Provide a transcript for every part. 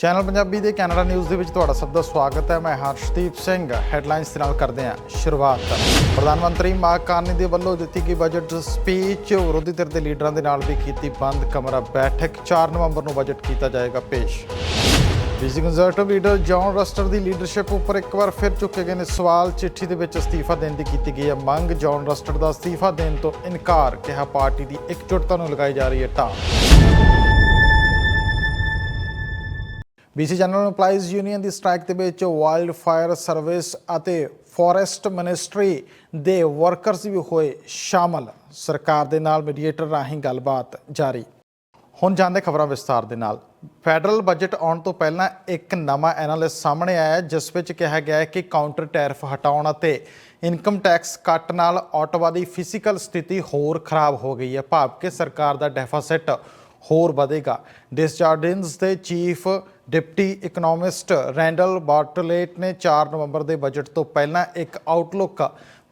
Channel Punjabi ਦੇ Canada news ਦੇ ਵਿੱਚ ਤੁਹਾਡਾ ਸਭ ਦਾ ਸਵਾਗਤ ਹੈ। ਮੈਂ ਹਰਸ਼ਦੀਪ ਸਿੰਘ। ਹੈਡਲਾਈਨਸ ਦੇ ਨਾਲ ਕਰਦੇ ਹਾਂ ਸ਼ੁਰੂਆਤ। ਪ੍ਰਧਾਨ ਮੰਤਰੀ ਮਾਰਕ ਕਾਰਨੀ ਦੇ ਵੱਲੋਂ ਦਿੱਤੀ ਗਈ ਬਜਟ ਸਪੀਚ ਵਿਰੋਧੀ ਧਿਰ ਦੇ ਲੀਡਰਾਂ ਦੇ ਨਾਲ ਵੀ ਕੀਤੀ ਬੰਦ ਕਮਰਾ ਬੈਠਕ। 4 ਨਵੰਬਰ ਨੂੰ ਬਜਟ ਕੀਤਾ ਜਾਏਗਾ ਪੇਸ਼। BC conservative leader John Rustad ਦੀ ਲੀਡਰਸ਼ਿਪ ਉੱਪਰ ਇੱਕ ਵਾਰ ਫਿਰ ਚੁੱਕੇ ਗਏ ਨੇ ਸਵਾਲ। ਚਿੱਠੀ ਦੇ ਵਿੱਚ ਅਸਤੀਫਾ ਦੇਣ ਦੀ ਕੀਤੀ ਗਈ ਹੈ ਮੰਗ। ਜੌਨ ਰਸਟਰ ਦਾ ਅਸਤੀਫਾ ਦੇਣ ਤੋਂ ਇਨਕਾਰ ਕਿਹਾ। ਪਾਰਟੀ ਦੀ ਇਕਜੁੱਟਤਾ ਨੂੰ ਲਗਾਈ ਜਾ ਰਹੀ ਹੈ ਢਾਹ ਬੀਸੀ ਜਨਰਲ EMPLOYEES ਯੂਨੀਅਨ ਦੀ ਸਟ੍ਰਾਈਕ ਦੇ ਵਿੱਚ ਵਾਈਲਡ ਫਾਇਰ ਸਰਵਿਸ ਅਤੇ ਫੋਰੈਸਟ ਮਿਨਿਸਟਰੀ ਦੇ ਵਰਕਰਸ ਵੀ ਹੋਏ ਸ਼ਾਮਲ। ਸਰਕਾਰ ਦੇ ਨਾਲ ਮੀਡੀਏਟਰ ਰਾਹੀਂ ਗੱਲਬਾਤ ਜਾਰੀ। ਹੁਣ ਜਾਂਦੇ ਖਬਰਾਂ ਵਿਸਤਾਰ ਦੇ ਨਾਲ। ਫੈਡਰਲ ਬਜਟ ਆਉਣ ਤੋਂ ਪਹਿਲਾਂ ਇੱਕ ਨਵਾਂ ਐਨਾਲਿਸ ਸਾਹਮਣੇ ਆਇਆ ਜਿਸ ਵਿੱਚ ਕਿਹਾ ਗਿਆ ਹੈ ਕਿ ਕਾਊਂਟਰ ਟੈਰਿਫ ਹਟਾਉਣ ਅਤੇ ਇਨਕਮ ਟੈਕਸ ਕੱਟ ਨਾਲ ਆਟੋਵਾ ਦੀ ਫਿਜ਼ੀਕਲ ਸਥਿਤੀ ਹੋਰ ਖਰਾਬ ਹੋ ਗਈ ਹੈ। ਭਾਵ ਕਿ ਸਰਕਾਰ ਦਾ ਡੈਫਿਸਿਟ ਹੋਰ ਵਧੇਗਾ। ਡਿਸਚਾਰਡਿੰਸ ਦੇ chief deputy economist Randall Bartlett ਨੇ 4 ਨਵੰਬਰ ਦੇ ਬਜਟ ਤੋਂ ਪਹਿਲਾਂ ਇੱਕ ਆਊਟਲੁੱਕ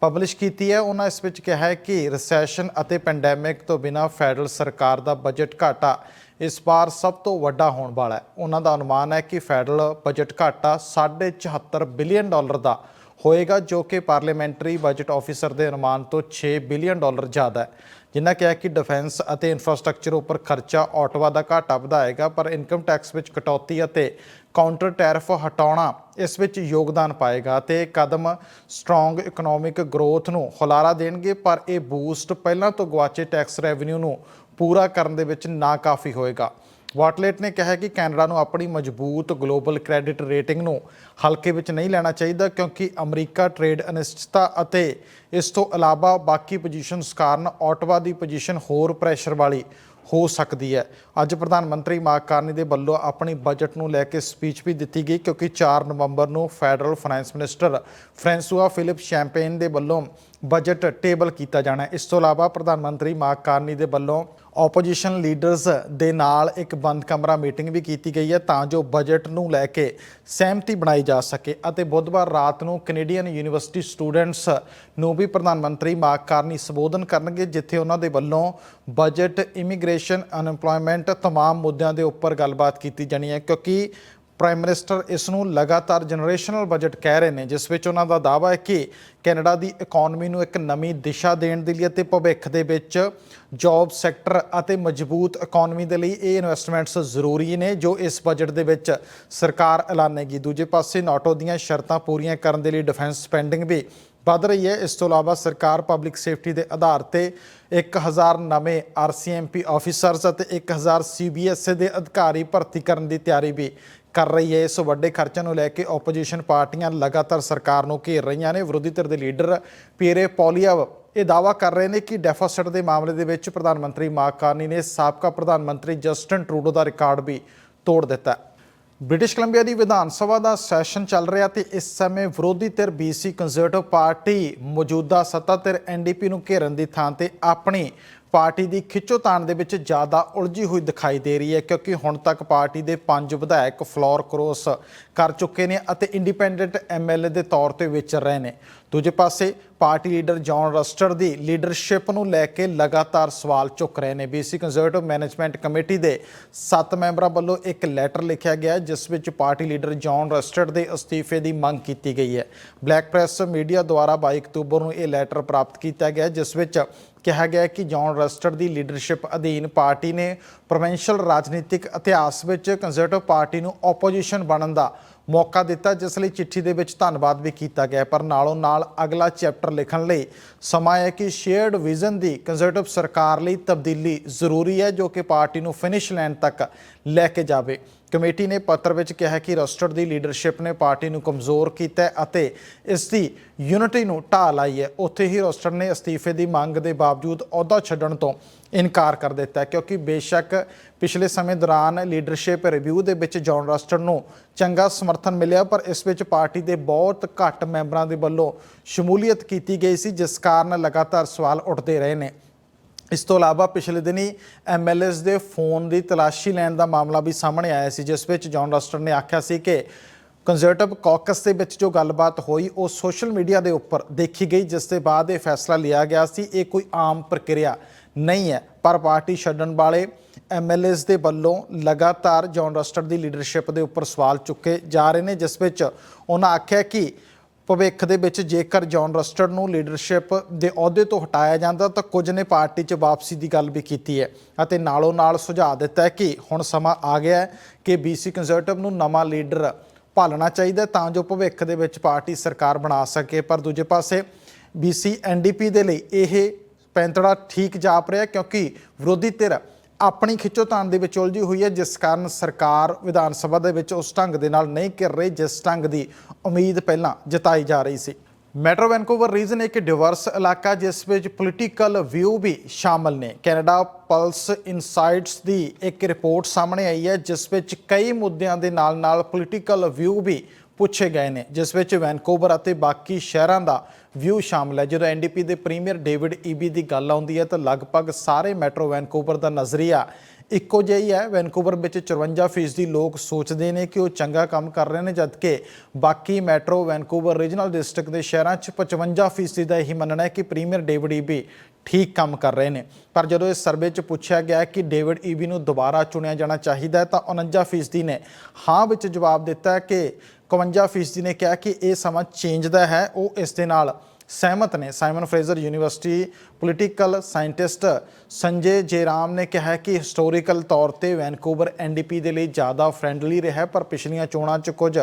ਪਬਲਿਸ਼ ਕੀਤੀ ਹੈ। ਉਹਨਾਂ ਇਸ ਵਿੱਚ ਕਿਹਾ ਹੈ ਕਿ ਰਿਸੈਸ਼ਨ ਅਤੇ ਪੈਂਡੈਮਿਕ ਤੋਂ ਬਿਨਾ ਫੈਡਰਲ ਸਰਕਾਰ ਦਾ ਬਜਟ ਘਾਟਾ ਇਸ ਵਾਰ ਸਭ ਤੋਂ ਵੱਡਾ ਹੋਣ ਵਾਲਾ ਹੈ। ਉਹਨਾਂ ਦਾ ਅਨੁਮਾਨ ਹੈ ਕਿ ਫੈਡਰਲ ਬਜਟ ਘਾਟਾ 74 ਬਿਲੀਅਨ ਡਾਲਰ ਦਾ ਹੋਏਗਾ, ਜੋ ਕਿ ਪਾਰਲੀਮੈਂਟਰੀ ਬਜਟ ਆਫੀਸਰ ਦੇ ਅਨੁਮਾਨ ਤੋਂ 6 ਬਿਲੀਅਨ ਡਾਲਰ ਜ਼ਿਆਦਾ ਹੈ। ਜਿਨ੍ਹਾਂ ਕਿਹਾ ਕਿ ਡਿਫੈਂਸ ਅਤੇ ਇਨਫਰਾਸਟ੍ਰਕਚਰ ਉੱਪਰ ਖਰਚਾ ਆਟੋਵਾ ਦਾ ਘਾਟਾ ਵਧਾਏਗਾ, ਪਰ ਇਨਕਮ ਟੈਕਸ ਵਿੱਚ ਕਟੌਤੀ ਅਤੇ ਕਾਊਂਟਰ ਟੈਰਿਫ ਹਟਾਉਣਾ ਇਸ ਵਿੱਚ ਯੋਗਦਾਨ ਪਾਏਗਾ ਤੇ ਕਦਮ ਸਟਰੋਂਗ ਇਕਨੋਮਿਕ ਗਰੋਥ ਨੂੰ ਹੁਲਾਰਾ ਦੇਣਗੇ, ਪਰ ਇਹ ਬੂਸਟ ਪਹਿਲਾਂ ਤੋਂ ਗਵਾਚੇ ਟੈਕਸ ਰੈਵਨਿਊ ਨੂੰ ਪੂਰਾ ਕਰਨ ਦੇ ਵਿੱਚ ਨਾਕਾਫੀ ਹੋਏਗਾ। ਵਾਟਲੇਟ ਨੇ ਕਿਹਾ ਕਿ ਕੈਨੇਡਾ ਨੂੰ ਆਪਣੀ ਮਜ਼ਬੂਤ ਗਲੋਬਲ ਕ੍ਰੈਡਿਟ ਰੇਟਿੰਗ ਨੂੰ ਹਲਕੇ ਵਿੱਚ ਨਹੀਂ ਲੈਣਾ ਚਾਹੀਦਾ ਕਿਉਂਕਿ ਅਮਰੀਕਾ ਟ੍ਰੇਡ ਅਨਿਸ਼ਚਿਤਤਾ ਅਤੇ ਇਸ ਤੋਂ ਇਲਾਵਾ ਬਾਕੀ ਪੋਜੀਸ਼ਨਸ ਕਾਰਨ ਆਟਵਾ ਦੀ ਪੋਜੀਸ਼ਨ ਹੋਰ ਪ੍ਰੈਸ਼ਰ ਵਾਲੀ ਹੋ ਸਕਦੀ ਹੈ। ਅੱਜ ਪ੍ਰਧਾਨ ਮੰਤਰੀ ਮਾਰਕ ਕਾਰਨੀ ਦੇ ਵੱਲੋਂ ਆਪਣੀ ਬਜਟ ਨੂੰ ਲੈ ਕੇ ਸਪੀਚ ਵੀ ਦਿੱਤੀ ਗਈ ਕਿਉਂਕਿ 4 ਨਵੰਬਰ ਨੂੰ federal finance minister François Philippe Champagne ਦੇ ਵੱਲੋਂ ਬਜਟ ਟੇਬਲ ਕੀਤਾ ਜਾਣਾ ਹੈ। ਇਸ ਤੋਂ ਇਲਾਵਾ ਪ੍ਰਧਾਨ ਮੰਤਰੀ ਮਾਰਕ ਕਾਰਨੀ ਦੇ ਵੱਲੋਂ ਆਪੋਜੀਸ਼ਨ ਲੀਡਰਸ ਦੇ ਨਾਲ ਇੱਕ ਬੰਦ ਕਮਰਾ ਮੀਟਿੰਗ ਵੀ ਕੀਤੀ ਗਈ ਹੈ ਤਾਂ ਜੋ ਬਜਟ ਨੂੰ ਲੈ ਕੇ ਸਹਿਮਤੀ ਬਣਾਈ ਜਾ ਸਕੇ ਅਤੇ ਬੁੱਧਵਾਰ ਰਾਤ ਨੂੰ ਕੈਨੇਡੀਅਨ ਯੂਨੀਵਰਸਿਟੀ ਸਟੂਡੈਂਟਸ ਨੂੰ ਵੀ ਪ੍ਰਧਾਨ ਮੰਤਰੀ ਮਾਰਕ ਕਾਰਨੀ ਸੰਬੋਧਨ ਕਰਨਗੇ ਜਿੱਥੇ ਉਹਨਾਂ ਦੇ ਵੱਲੋਂ ਬਜਟ ਇਮੀਗ੍ਰੇਸ਼ਨ ਅਨਐਮਪਲੋਇਮੈਂਟ तमाम ਮੁੱਦਿਆਂ ਦੇ ਉੱਪਰ ਗੱਲਬਾਤ ਕੀਤੀ ਜਾਣੀ ਹੈ ਕਿਉਂਕਿ ਪ੍ਰਾਈਮ ਮਿਨਿਸਟਰ ਇਸ ਨੂੰ ਲਗਾਤਾਰ ਜਨਰੇਸ਼ਨਲ ਬਜਟ ਕਹਿ ਰਹੇ ਨੇ, ਜਿਸ ਵਿੱਚ ਉਹਨਾਂ ਦਾ ਦਾਅਵਾ ਹੈ ਕਿ ਕੈਨੇਡਾ ਦੀ ਇਕਨੋਮੀ ਨੂੰ ਇੱਕ ਨਵੀਂ ਦਿਸ਼ਾ ਦੇਣ ਦੇ ਲਈ ਅਤੇ ਭਵਿੱਖ ਦੇ ਵਿੱਚ ਜੌਬ ਸੈਕਟਰ ਅਤੇ ਮਜ਼ਬੂਤ ਇਕਨੋਮੀ ਦੇ ਲਈ ਇਹ ਇਨਵੈਸਟਮੈਂਟਸ ਜ਼ਰੂਰੀ ਨੇ, ਜੋ ਇਸ ਬਜਟ ਦੇ ਵਿੱਚ ਸਰਕਾਰ ਐਲਾਨੇਗੀ। ਦੂਜੇ ਪਾਸੇ ਨਾਟੋ ਦੀਆਂ ਸ਼ਰਤਾਂ ਪੂਰੀਆਂ ਕਰਨ ਦੇ ਲਈ ਡਿਫੈਂਸ ਸਪੈਂਡਿੰਗ ਵੀ ਵੱਧ ਰਹੀ ਹੈ। ਇਸ ਤੋਂ ਇਲਾਵਾ ਸਰਕਾਰ ਪਬਲਿਕ ਸੇਫਟੀ ਦੇ ਆਧਾਰ ਤੇ 1000 ਨਵੇਂ ਆਰਸੀਐਮਪੀ ਆਫੀਸਰਸ ਅਤੇ 1000 ਸੀਬੀਐਸਏ ਦੇ ਅਧਿਕਾਰੀ ਭਰਤੀ ਕਰਨ ਦੀ ਤਿਆਰੀ ਵੀ ਕਰ ਰਹੀ ਹੈ। ਇਸ ਵੱਡੇ ਖਰਚੇ ਨੂੰ ਲੈ ਕੇ ਆਪੋਜੀਸ਼ਨ ਪਾਰਟੀਆਂ ਲਗਾਤਾਰ ਸਰਕਾਰ ਨੂੰ ਘੇਰ ਰਹੀਆਂ ਨੇ। ਵਿਰੋਧੀ ਧਿਰ ਦੇ ਲੀਡਰ ਪੀਰੇ ਪੋਲੀਅਵ ਇਹ ਦਾਅਵਾ ਕਰ ਰਹੇ ਨੇ ਕਿ ਡੈਫਿਸਿਟ ਦੇ ਮਾਮਲੇ ਦੇ ਵਿੱਚ ਪ੍ਰਧਾਨ ਮੰਤਰੀ ਮਾਰਕ ਕਾਰਨੀ ਨੇ ਸਾਬਕਾ ਪ੍ਰਧਾਨ ਮੰਤਰੀ ਜਸਟਨ ਟਰੂਡੋ ਦਾ ਰਿਕਾਰਡ ਵੀ ਤੋੜ ਦਿੱਤਾ ਬ੍ਰਿਟਿਸ਼ ਕੋਲੰਬੀਆ ਦੀ ਵਿਧਾਨ ਸਭਾ ਦਾ ਸੈਸ਼ਨ ਚੱਲ ਰਿਹਾ ਤੇ ਇਸ ਸਮੇਂ ਵਿਰੋਧੀ ਧਿਰ ਬੀਸੀ ਕੰਜ਼ਰਵੇਟਿਵ ਪਾਰਟੀ ਮੌਜੂਦਾ ਸੱਤਾ ਧਿਰ ਐਨਡੀਪੀ ਨੂੰ ਘੇਰਨ ਦੀ ਥਾਂ ਤੇ ਆਪਣੀ ਪਾਰਟੀ ਦੀ ਖਿੱਚੋਤਾਣ ਦੇ ਵਿੱਚ ਜ਼ਿਆਦਾ ਉਲਝੀ ਹੋਈ ਦਿਖਾਈ ਦੇ ਰਹੀ ਹੈ, ਕਿਉਂਕਿ ਹੁਣ ਤੱਕ ਪਾਰਟੀ ਦੇ ਪੰਜ ਵਿਧਾਇਕ ਫਲੋਰ ਕ੍ਰੋਸ ਕਰ ਚੁੱਕੇ ਨੇ ਅਤੇ ਇੰਡੀਪੈਂਡੈਂਟ ਐਮਐਲਏ ਦੇ ਤੌਰ ਤੇ ਵਿਚਰ ਰਹੇ ਨੇ। ਦੂਜੇ ਪਾਸੇ, ਪਾਰਟੀ ਲੀਡਰ ਜੌਨ ਰਸਟਰ ਦੀ ਲੀਡਰਸ਼ਿਪ ਨੂੰ ਲੈ ਕੇ ਲਗਾਤਾਰ ਸਵਾਲ ਚੁੱਕ ਰਹੇ ਨੇ। ਬੀਸੀ ਕੰਜ਼ਰਵੇਟਿਵ ਮੈਨੇਜਮੈਂਟ ਕਮੇਟੀ ਦੇ 7 ਮੈਂਬਰਾਂ ਵੱਲੋਂ ਇੱਕ ਲੈਟਰ ਲਿਖਿਆ ਗਿਆ, ਜਿਸ ਵਿੱਚ ਪਾਰਟੀ ਲੀਡਰ ਜੌਨ ਰਸਟਰ ਦੇ ਅਸਤੀਫੇ ਦੀ ਮੰਗ ਕੀਤੀ ਗਈ ਹੈ। ਬਲੈਕ ਪ੍ਰੈਸ ਮੀਡੀਆ ਦੁਆਰਾ 22 ਅਕਤੂਬਰ ਨੂੰ ਇਹ ਲੈਟਰ ਪ੍ਰਾਪਤ ਕੀਤਾ ਗਿਆ, ਜਿਸ ਵਿੱਚ ਕਿਹਾ ਗਿਆ ਕਿ ਜੌਨ ਰਸਟਰ ਦੀ ਲੀਡਰਸ਼ਿਪ ਅਧੀਨ ਪਾਰਟੀ ਨੇ ਪ੍ਰੋਵਿੰਸ਼ੀਅਲ ਰਾਜਨੀਤਿਕ ਇਤਿਹਾਸ ਵਿੱਚ ਕੰਜ਼ਰਵੇਟਿਵ ਪਾਰਟੀ ਨੂੰ ਆਪੋਜੀਸ਼ਨ ਬਣਨ ਦਾ ਮੌਕਾ ਦਿੱਤਾ, ਜਿਸ ਲਈ ਚਿੱਠੀ ਦੇ ਵਿੱਚ ਧੰਨਵਾਦ ਵੀ ਕੀਤਾ ਗਿਆ ਪਰ ਨਾਲੋਂ ਨਾਲ ਅਗਲਾ ਚੈਪਟਰ ਲਿਖਣ ਲਈ ਸਮਾਂ ਹੈ ਕਿ ਸ਼ੇਅਰਡ ਵਿਜ਼ਨ ਦੀ ਕੰਜ਼ਰਵੇਟਿਵ ਸਰਕਾਰ ਲਈ ਤਬਦੀਲੀ ਜ਼ਰੂਰੀ ਹੈ, ਜੋ ਕਿ ਪਾਰਟੀ ਨੂੰ ਫਿਨਿਸ਼ ਲਾਈਨ ਤੱਕ ਲੈ ਕੇ ਜਾਵੇ। ਕਮੇਟੀ ਨੇ ਪੱਤਰ ਵਿੱਚ ਕਿਹਾ ਕਿ ਰਸਟਰ ਦੀ ਲੀਡਰਸ਼ਿਪ ਨੇ ਪਾਰਟੀ ਨੂੰ ਕਮਜ਼ੋਰ ਕੀਤਾ ਹੈ ਅਤੇ ਇਸ ਦੀ ਯੂਨਿਟੀ ਨੂੰ ਢਾਹ ਲਾਈ ਹੈ। ਉੱਥੇ ਹੀ ਰਸਟਰ ਨੇ ਅਸਤੀਫੇ ਦੀ ਮੰਗ ਦੇ ਬਾਵਜੂਦ ਅਹੁਦਾ ਛੱਡਣ ਤੋਂ ਇਨਕਾਰ ਕਰ ਦਿੱਤਾ ਕਿਉਂਕਿ ਬੇਸ਼ੱਕ ਪਿਛਲੇ ਸਮੇਂ ਦੌਰਾਨ ਲੀਡਰਸ਼ਿਪ ਰਿਵਿਊ ਦੇ ਵਿੱਚ ਜੌਨ ਰਸਟਰ ਨੂੰ ਚੰਗਾ ਸਮਰਥਨ ਮਿਲਿਆ, ਪਰ ਇਸ ਵਿੱਚ ਪਾਰਟੀ ਦੇ ਬਹੁਤ ਘੱਟ ਮੈਂਬਰਾਂ ਦੇ ਵੱਲੋਂ ਸ਼ਮੂਲੀਅਤ ਕੀਤੀ ਗਈ ਸੀ, ਜਿਸ ਕਾਰਨ ਲਗਾਤਾਰ ਸਵਾਲ ਉੱਠਦੇ ਰਹੇ ਨੇ। ਇਸ ਤੋਂ ਇਲਾਵਾ ਪਿਛਲੇ ਦਿਨੀ ਐਮਐਲਏਸ ਦੇ ਫੋਨ ਦੀ ਤਲਾਸ਼ੀ ਲੈਣ ਦਾ ਮਾਮਲਾ ਵੀ ਸਾਹਮਣੇ ਆਇਆ ਸੀ, ਜਿਸ ਵਿੱਚ ਜੌਨ ਰਸਟਰ ਨੇ ਆਖਿਆ ਸੀ ਕਿ ਕੰਜ਼ਰਵੇਟਿਵ ਕੌਕਸ ਦੇ ਵਿੱਚ ਜੋ ਗੱਲਬਾਤ ਹੋਈ, ਉਹ ਸੋਸ਼ਲ ਮੀਡੀਆ ਦੇ ਉੱਪਰ ਦੇਖੀ ਗਈ, ਜਿਸ ਦੇ ਬਾਅਦ ਇਹ ਫੈਸਲਾ ਲਿਆ ਗਿਆ ਸੀ, ਇਹ ਕੋਈ ਆਮ ਪ੍ਰਕਿਰਿਆ ਨਹੀਂ ਹੈ। ਪਰ ਪਾਰਟੀ ਛੱਡਣ ਵਾਲੇ ਐਮਐਲਏਸ ਦੇ ਵੱਲੋਂ ਲਗਾਤਾਰ ਜੌਨ ਰਸਟਰ ਦੀ ਲੀਡਰਸ਼ਿਪ ਦੇ ਉੱਪਰ ਸਵਾਲ ਚੁੱਕੇ ਜਾ ਰਹੇ ਨੇ, ਜਿਸ ਵਿੱਚ ਉਹਨਾਂ ਆਖਿਆ ਕਿ ਭਵਿੱਖ ਦੇ ਵਿੱਚ ਜੇਕਰ ਜੌਨ ਰਸਟਰ ਨੂੰ ਲੀਡਰਸ਼ਿਪ ਦੇ ਅਹੁਦੇ ਤੋਂ ਹਟਾਇਆ ਜਾਂਦਾ, ਤਾਂ ਕੁਝ ਨੇ ਪਾਰਟੀ 'ਚ ਵਾਪਸੀ ਦੀ ਗੱਲ ਵੀ ਕੀਤੀ ਹੈ ਅਤੇ ਨਾਲੋਂ ਨਾਲ ਸੁਝਾਅ ਦਿੱਤਾ ਹੈ ਕਿ ਹੁਣ ਸਮਾਂ ਆ ਗਿਆ ਹੈ ਕਿ ਬੀਸੀ ਕੰਜ਼ਰਵੇਟਿਵ ਨੂੰ ਨਵਾਂ ਲੀਡਰ ਭਾਲਣਾ ਚਾਹੀਦਾ ਤਾਂ ਜੋ ਭਵਿੱਖ ਦੇ ਵਿੱਚ ਪਾਰਟੀ ਸਰਕਾਰ ਬਣਾ ਸਕੇ। ਪਰ ਦੂਜੇ ਪਾਸੇ ਬੀਸੀ ਐਨਡੀਪੀ ਦੇ ਲਈ ਇਹ ਪੈਂਤੜਾ ਠੀਕ ਜਾਪ ਰਿਹਾ ਕਿਉਂਕਿ ਵਿਰੋਧੀ ਧਿਰ ਆਪਣੀ ਖਿੱਚੋਤਾਣ ਦੇ ਵਿੱਚ ਉਲਝੀ ਹੋਈ ਹੈ, ਜਿਸ ਕਾਰਨ ਸਰਕਾਰ ਵਿਧਾਨ ਸਭਾ ਦੇ ਵਿੱਚ ਉਸ ਢੰਗ ਦੇ ਨਾਲ ਨਹੀਂ ਕਰ ਰਹੀ, ਜਿਸ ਢੰਗ ਦੀ ਉਮੀਦ ਪਹਿਲਾਂ ਜਤਾਈ ਜਾ ਰਹੀ ਸੀ। ਮੈਟਰੋ ਵੈਨਕੂਵਰ ਰੀਜਨ ਇੱਕ ਡਿਵਰਸ ਇਲਾਕਾ, ਜਿਸ ਵਿੱਚ ਪੋਲੀਟੀਕਲ ਵਿਊ ਵੀ ਸ਼ਾਮਲ ਨੇ। ਕੈਨੇਡਾ ਪਲਸ ਇਨਸਾਈਟਸ ਦੀ ਇੱਕ ਰਿਪੋਰਟ ਸਾਹਮਣੇ ਆਈ ਹੈ, ਜਿਸ ਵਿੱਚ ਕਈ ਮੁੱਦਿਆਂ ਦੇ ਨਾਲ-ਨਾਲ ਪੋਲੀਟੀਕਲ ਵਿਊ ਵੀ ਪੁੱਛੇ ਗਏ ਨੇ, ਜਿਸ ਵਿੱਚ ਵੈਨਕੂਵਰ ਅਤੇ ਬਾਕੀ ਸ਼ਹਿਰਾਂ ਦਾ ਵਿਊ ਸ਼ਾਮਲ ਹੈ। ਜਦੋਂ ਐਨਡੀਪੀ ਦੇ ਪ੍ਰੀਮੀਅਰ ਡੇਵਿਡ ਈਬੀ ਦੀ ਗੱਲ ਆਉਂਦੀ ਹੈ, ਤਾਂ ਲਗਭਗ ਸਾਰੇ ਮੈਟਰੋ ਵੈਨਕੂਵਰ ਦਾ ਨਜ਼ਰੀਆ ਇੱਕੋ ਜਿਹਾ ਹੀ ਹੈ। ਵੈਨਕੂਵਰ ਵਿੱਚ 54% ਦੀ ਲੋਕ ਸੋਚਦੇ ਨੇ ਕਿ ਉਹ ਚੰਗਾ ਕੰਮ ਕਰ ਰਹੇ ਨੇ, ਜਦਕਿ ਬਾਕੀ ਮੈਟਰੋ ਵੈਨਕੂਵਰ ਰੀਜਨਲ ਡਿਸਟ੍ਰਿਕਟ ਦੇ ਸ਼ਹਿਰਾਂ 'ਚ 55% ਦਾ ਇਹੀ ਮੰਨਣਾ ਹੈ ਕਿ ਪ੍ਰੀਮੀਅਰ ਡੇਵਿਡ ਈਬੀ ਠੀਕ ਕੰਮ ਕਰ ਰਹੇ ਨੇ। ਪਰ ਜਦੋਂ ਇਸ ਸਰਵੇ 'ਚ ਪੁੱਛਿਆ ਗਿਆ ਕਿ ਡੇਵਿਡ ਈਬੀ ਨੂੰ ਦੁਬਾਰਾ ਚੁਣਿਆ ਜਾਣਾ ਚਾਹੀਦਾ ਹੈ, ਤਾਂ 49% ਨੇ ਹਾਂ ਵਿੱਚ ਜਵਾਬ ਦਿੱਤਾ ਕਿ 51% ਨੇ ਕਿਹਾ ਕਿ ਇਹ ਸਮਾਂ ਚੇਂਜ ਦਾ ਹੈ ਉਹ ਇਸ ਦੇ ਨਾਲ ਸਹਿਮਤ ਨੇ। Simon Fraser University political scientist Sanjay Jeram ਨੇ ਕਿਹਾ ਕਿ ਹਿਸਟੋਰੀਕਲ ਤੌਰ ਤੇ ਵੈਨਕੂਵਰ ਐਨਡੀਪੀ ਦੇ ਲਈ ਜ਼ਿਆਦਾ ਫ੍ਰੈਂਡਲੀ ਰਿਹਾ, ਪਰ ਪਿਛਲੀਆਂ ਚੋਣਾਂ 'ਚ ਕੁਝ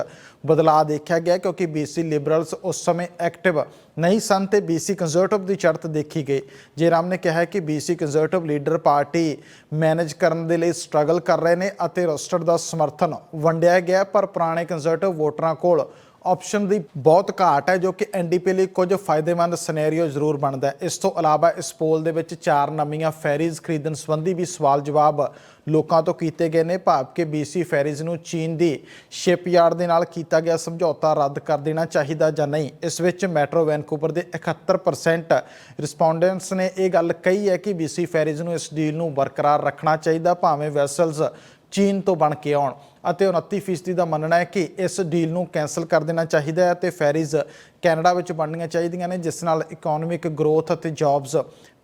ਬਦਲਾਅ ਦੇਖਿਆ ਗਿਆ ਕਿਉਂਕਿ ਬੀਸੀ ਲਿਬਰਲਸ ਉਸ ਸਮੇਂ ਐਕਟਿਵ ਨਹੀਂ ਸਨ ਤੇ ਬੀਸੀ ਕੰਜ਼ਰਵੇਟਿਵ ਦੀ ਚੜ੍ਹਤ ਦੇਖੀ ਗਈ। ਜੇਰਾਮ ਨੇ ਕਿਹਾ ਕਿ BC Conservative leader party manage ਕਰਨ ਦੇ ਲਈ ਸਟਰਗਲ ਕਰ ਰਹੇ ਨੇ ਅਤੇ ਰੋਸਟਰ ਦਾ ਸਮਰਥਨ ਵੰਡਿਆ ਗਿਆ, ਪਰ ਪੁਰਾਣੇ ਕੰਜ਼ਰਵੇਟਿਵ ਵੋਟਰਾਂ ਕੋਲ ਆਪਸ਼ਨ ਦੀ ਬਹੁਤ ਘਾਟ ਹੈ ਜੋ ਕਿ ਐਨਡੀਪੀ ਲਈ ਕੁਝ ਫਾਇਦੇਮੰਦ ਸਿਨੈਰੀਓ ਜ਼ਰੂਰ ਬਣਦਾ ਹੈ। ਇਸ ਤੋਂ ਇਲਾਵਾ ਇਸ ਪੋਲ ਦੇ ਵਿੱਚ ਚਾਰ ਨਵੀਆਂ ਫੈਰੀਜ਼ ਖਰੀਦਣ ਸੰਬੰਧੀ ਵੀ ਸਵਾਲ ਜਵਾਬ ਲੋਕਾਂ ਤੋਂ ਕੀਤੇ ਗਏ ਨੇ। ਭਾਵ ਕਿ BC ਫੈਰੀਜ਼ ਨੂੰ ਚੀਨ ਦੀ ਸ਼ਿਪਯਾਰਡ ਦੇ ਨਾਲ ਕੀਤਾ ਗਿਆ ਸਮਝੌਤਾ ਰੱਦ ਕਰ ਦੇਣਾ ਚਾਹੀਦਾ ਜਾਂ ਨਹੀਂ? ਇਸ ਵਿੱਚ ਮੈਟਰੋ ਵੈਨਕੂਵਰ ਦੇ 71% ਰਿਸਪੋਂਡੈਂਟਸ ਨੇ ਇਹ ਗੱਲ ਕਹੀ ਹੈ ਕਿ BC ਫੈਰੀਜ਼ ਨੂੰ ਇਸ ਡੀਲ ਨੂੰ ਬਰਕਰਾਰ ਰੱਖਣਾ ਚਾਹੀਦਾ, ਭਾਵੇਂ ਵੈਸਲਸ ਚੀਨ ਤੋਂ ਬਣ ਕੇ ਆਉਣ। ਅਤੇ 29% ਦਾ ਮੰਨਣਾ ਹੈ ਕਿ ਇਸ ਡੀਲ ਨੂੰ ਕੈਨਸਲ ਕਰ ਦੇਣਾ ਚਾਹੀਦਾ ਹੈ ਤੇ ਫੈਰੀਜ਼ ਕੈਨੇਡਾ ਵਿੱਚ ਬਣਨੀਆਂ ਚਾਹੀਦੀਆਂ ਨੇ, ਜਿਸ ਨਾਲ ਇਕਨੋਮਿਕ ਗਰੋਥ ਅਤੇ ਜੌਬਸ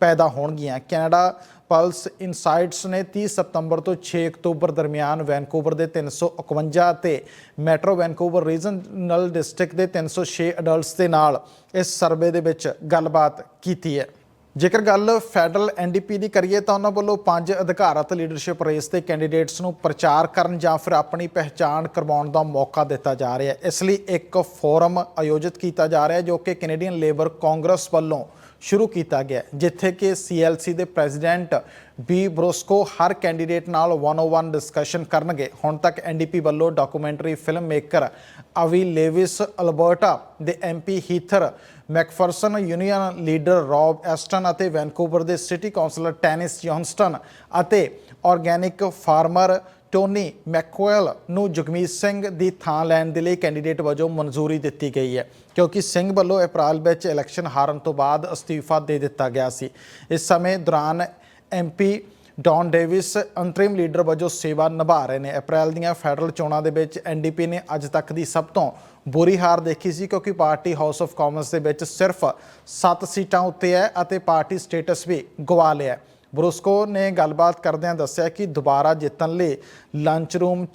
ਪੈਦਾ ਹੋਣਗੀਆਂ। ਕੈਨੇਡਾ ਪਲਸ ਇਨਸਾਈਟਸ ਨੇ 30 ਸਤੰਬਰ ਤੋਂ 6 ਅਕਤੂਬਰ ਦਰਮਿਆਨ ਵੈਨਕੂਵਰ ਦੇ 351 ਤੇ ਮੈਟਰੋ ਵੈਨਕੂਵਰ ਰੀਜਨਲ ਡਿਸਟ੍ਰਿਕਟ ਦੇ 306 ਅਡਲਟਸ ਦੇ ਨਾਲ ਇਸ ਸਰਵੇ ਦੇ ਵਿੱਚ ਗੱਲਬਾਤ ਕੀਤੀ ਹੈ। ਜੇਕਰ ਗੱਲ ਫੈਡਰਲ ਐਨਡੀਪੀ ਦੀ ਕਰੀਏ ਤਾਂ ਉਹਨਾਂ ਵੱਲੋਂ ਪੰਜ ਅਧਿਕਾਰਤ ਲੀਡਰਸ਼ਿਪ ਰੇਸ ਦੇ ਕੈਂਡੀਡੇਟਸ ਨੂੰ ਪ੍ਰਚਾਰ ਕਰਨ ਜਾਂ ਫਿਰ ਆਪਣੀ ਪਹਿਚਾਣ ਕਰਵਾਉਣ ਦਾ ਮੌਕਾ ਦਿੱਤਾ ਜਾ ਰਿਹਾ ਹੈ। ਇਸ ਲਈ ਇੱਕ ਫੋਰਮ ਆਯੋਜਿਤ ਕੀਤਾ ਜਾ ਰਿਹਾ ਹੈ ਜੋ ਕਿ ਕੈਨੇਡੀਅਨ ਲੇਬਰ ਕਾਂਗਰਸ ਵੱਲੋਂ ਸ਼ੁਰੂ ਕੀਤਾ ਗਿਆ ਜਿੱਥੇ ਕਿ ਸੀਐਲਸੀ ਦੇ ਪ੍ਰੈਜ਼ੀਡੈਂਟ ਬੀ ਬਰੋਸਕੋ ਹਰ ਕੈਂਡੀਡੇਟ ਨਾਲ 101 ਡਿਸਕਸ਼ਨ ਕਰਨਗੇ। ਹੁਣ ਤੱਕ ਐਨਡੀਪੀ ਵੱਲੋਂ documentary film maker Avi Lewis, Alberta ਦੇ MP Heather, McPherson union leader Rob Ashton ਅਤੇ ਵੈਨਕੂਵਰ ਦੇ ਸਿਟੀ ਕਾਉਂਸਲਰ ਟੈਨਿਸ ਜੌਨਸਟਨ ਅਤੇ ਆਰਗੈਨਿਕ ਫਾਰਮਰ ਟੋਨੀ ਮੈਕਵੈਲ ਨੂੰ ਜਗਮੀਤ ਸਿੰਘ ਦੀ ਥਾਂ ਲੈਣ ਦੇ ਲਈ ਕੈਂਡੀਡੇਟ ਵਜੋਂ ਮਨਜ਼ੂਰੀ ਦਿੱਤੀ ਗਈ ਹੈ, ਕਿਉਂਕਿ ਸਿੰਘ ਵੱਲੋਂ ਅਪ੍ਰੈਲ ਵਿੱਚ ਇਲੈਕਸ਼ਨ ਹਾਰਨ ਤੋਂ ਬਾਅਦ ਅਸਤੀਫਾ ਦੇ ਦਿੱਤਾ ਗਿਆ ਸੀ। ਇਸ ਸਮੇਂ ਦੌਰਾਨ MP Don Davies interim leader ਵਜੋਂ ਸੇਵਾ ਨਿਭਾ ਰਹੇ ਨੇ। ਅਪ੍ਰੈਲ ਦੀਆਂ ਫੈਡਰਲ ਚੋਣਾਂ ਦੇ ਵਿੱਚ ਐਨਡੀਪੀ ਨੇ ਅੱਜ ਤੱਕ ਦੀ ਸਭ ਤੋਂ ਬੁਰੀ ਹਾਰ ਦੇਖੀ ਸੀ, ਕਿਉਂਕਿ ਪਾਰਟੀ ਹਾਊਸ ਆਫ ਕਾਮਨਸ ਦੇ ਵਿੱਚ ਸਿਰਫ 7 ਸੀਟਾਂ ਉੱਤੇ ਹੈ ਅਤੇ ਪਾਰਟੀ ਸਟੇਟਸ ਵੀ ਗਵਾ ਲਿਆ ਹੈ। ਬਰੁਸਕੋ ਨੇ ਗੱਲਬਾਤ ਕਰਦਿਆਂ ਦੱਸਿਆ ਕਿ ਦੁਬਾਰਾ ਜਿੱਤਣ ਲਈ ਲੰਚ ਰੂਮ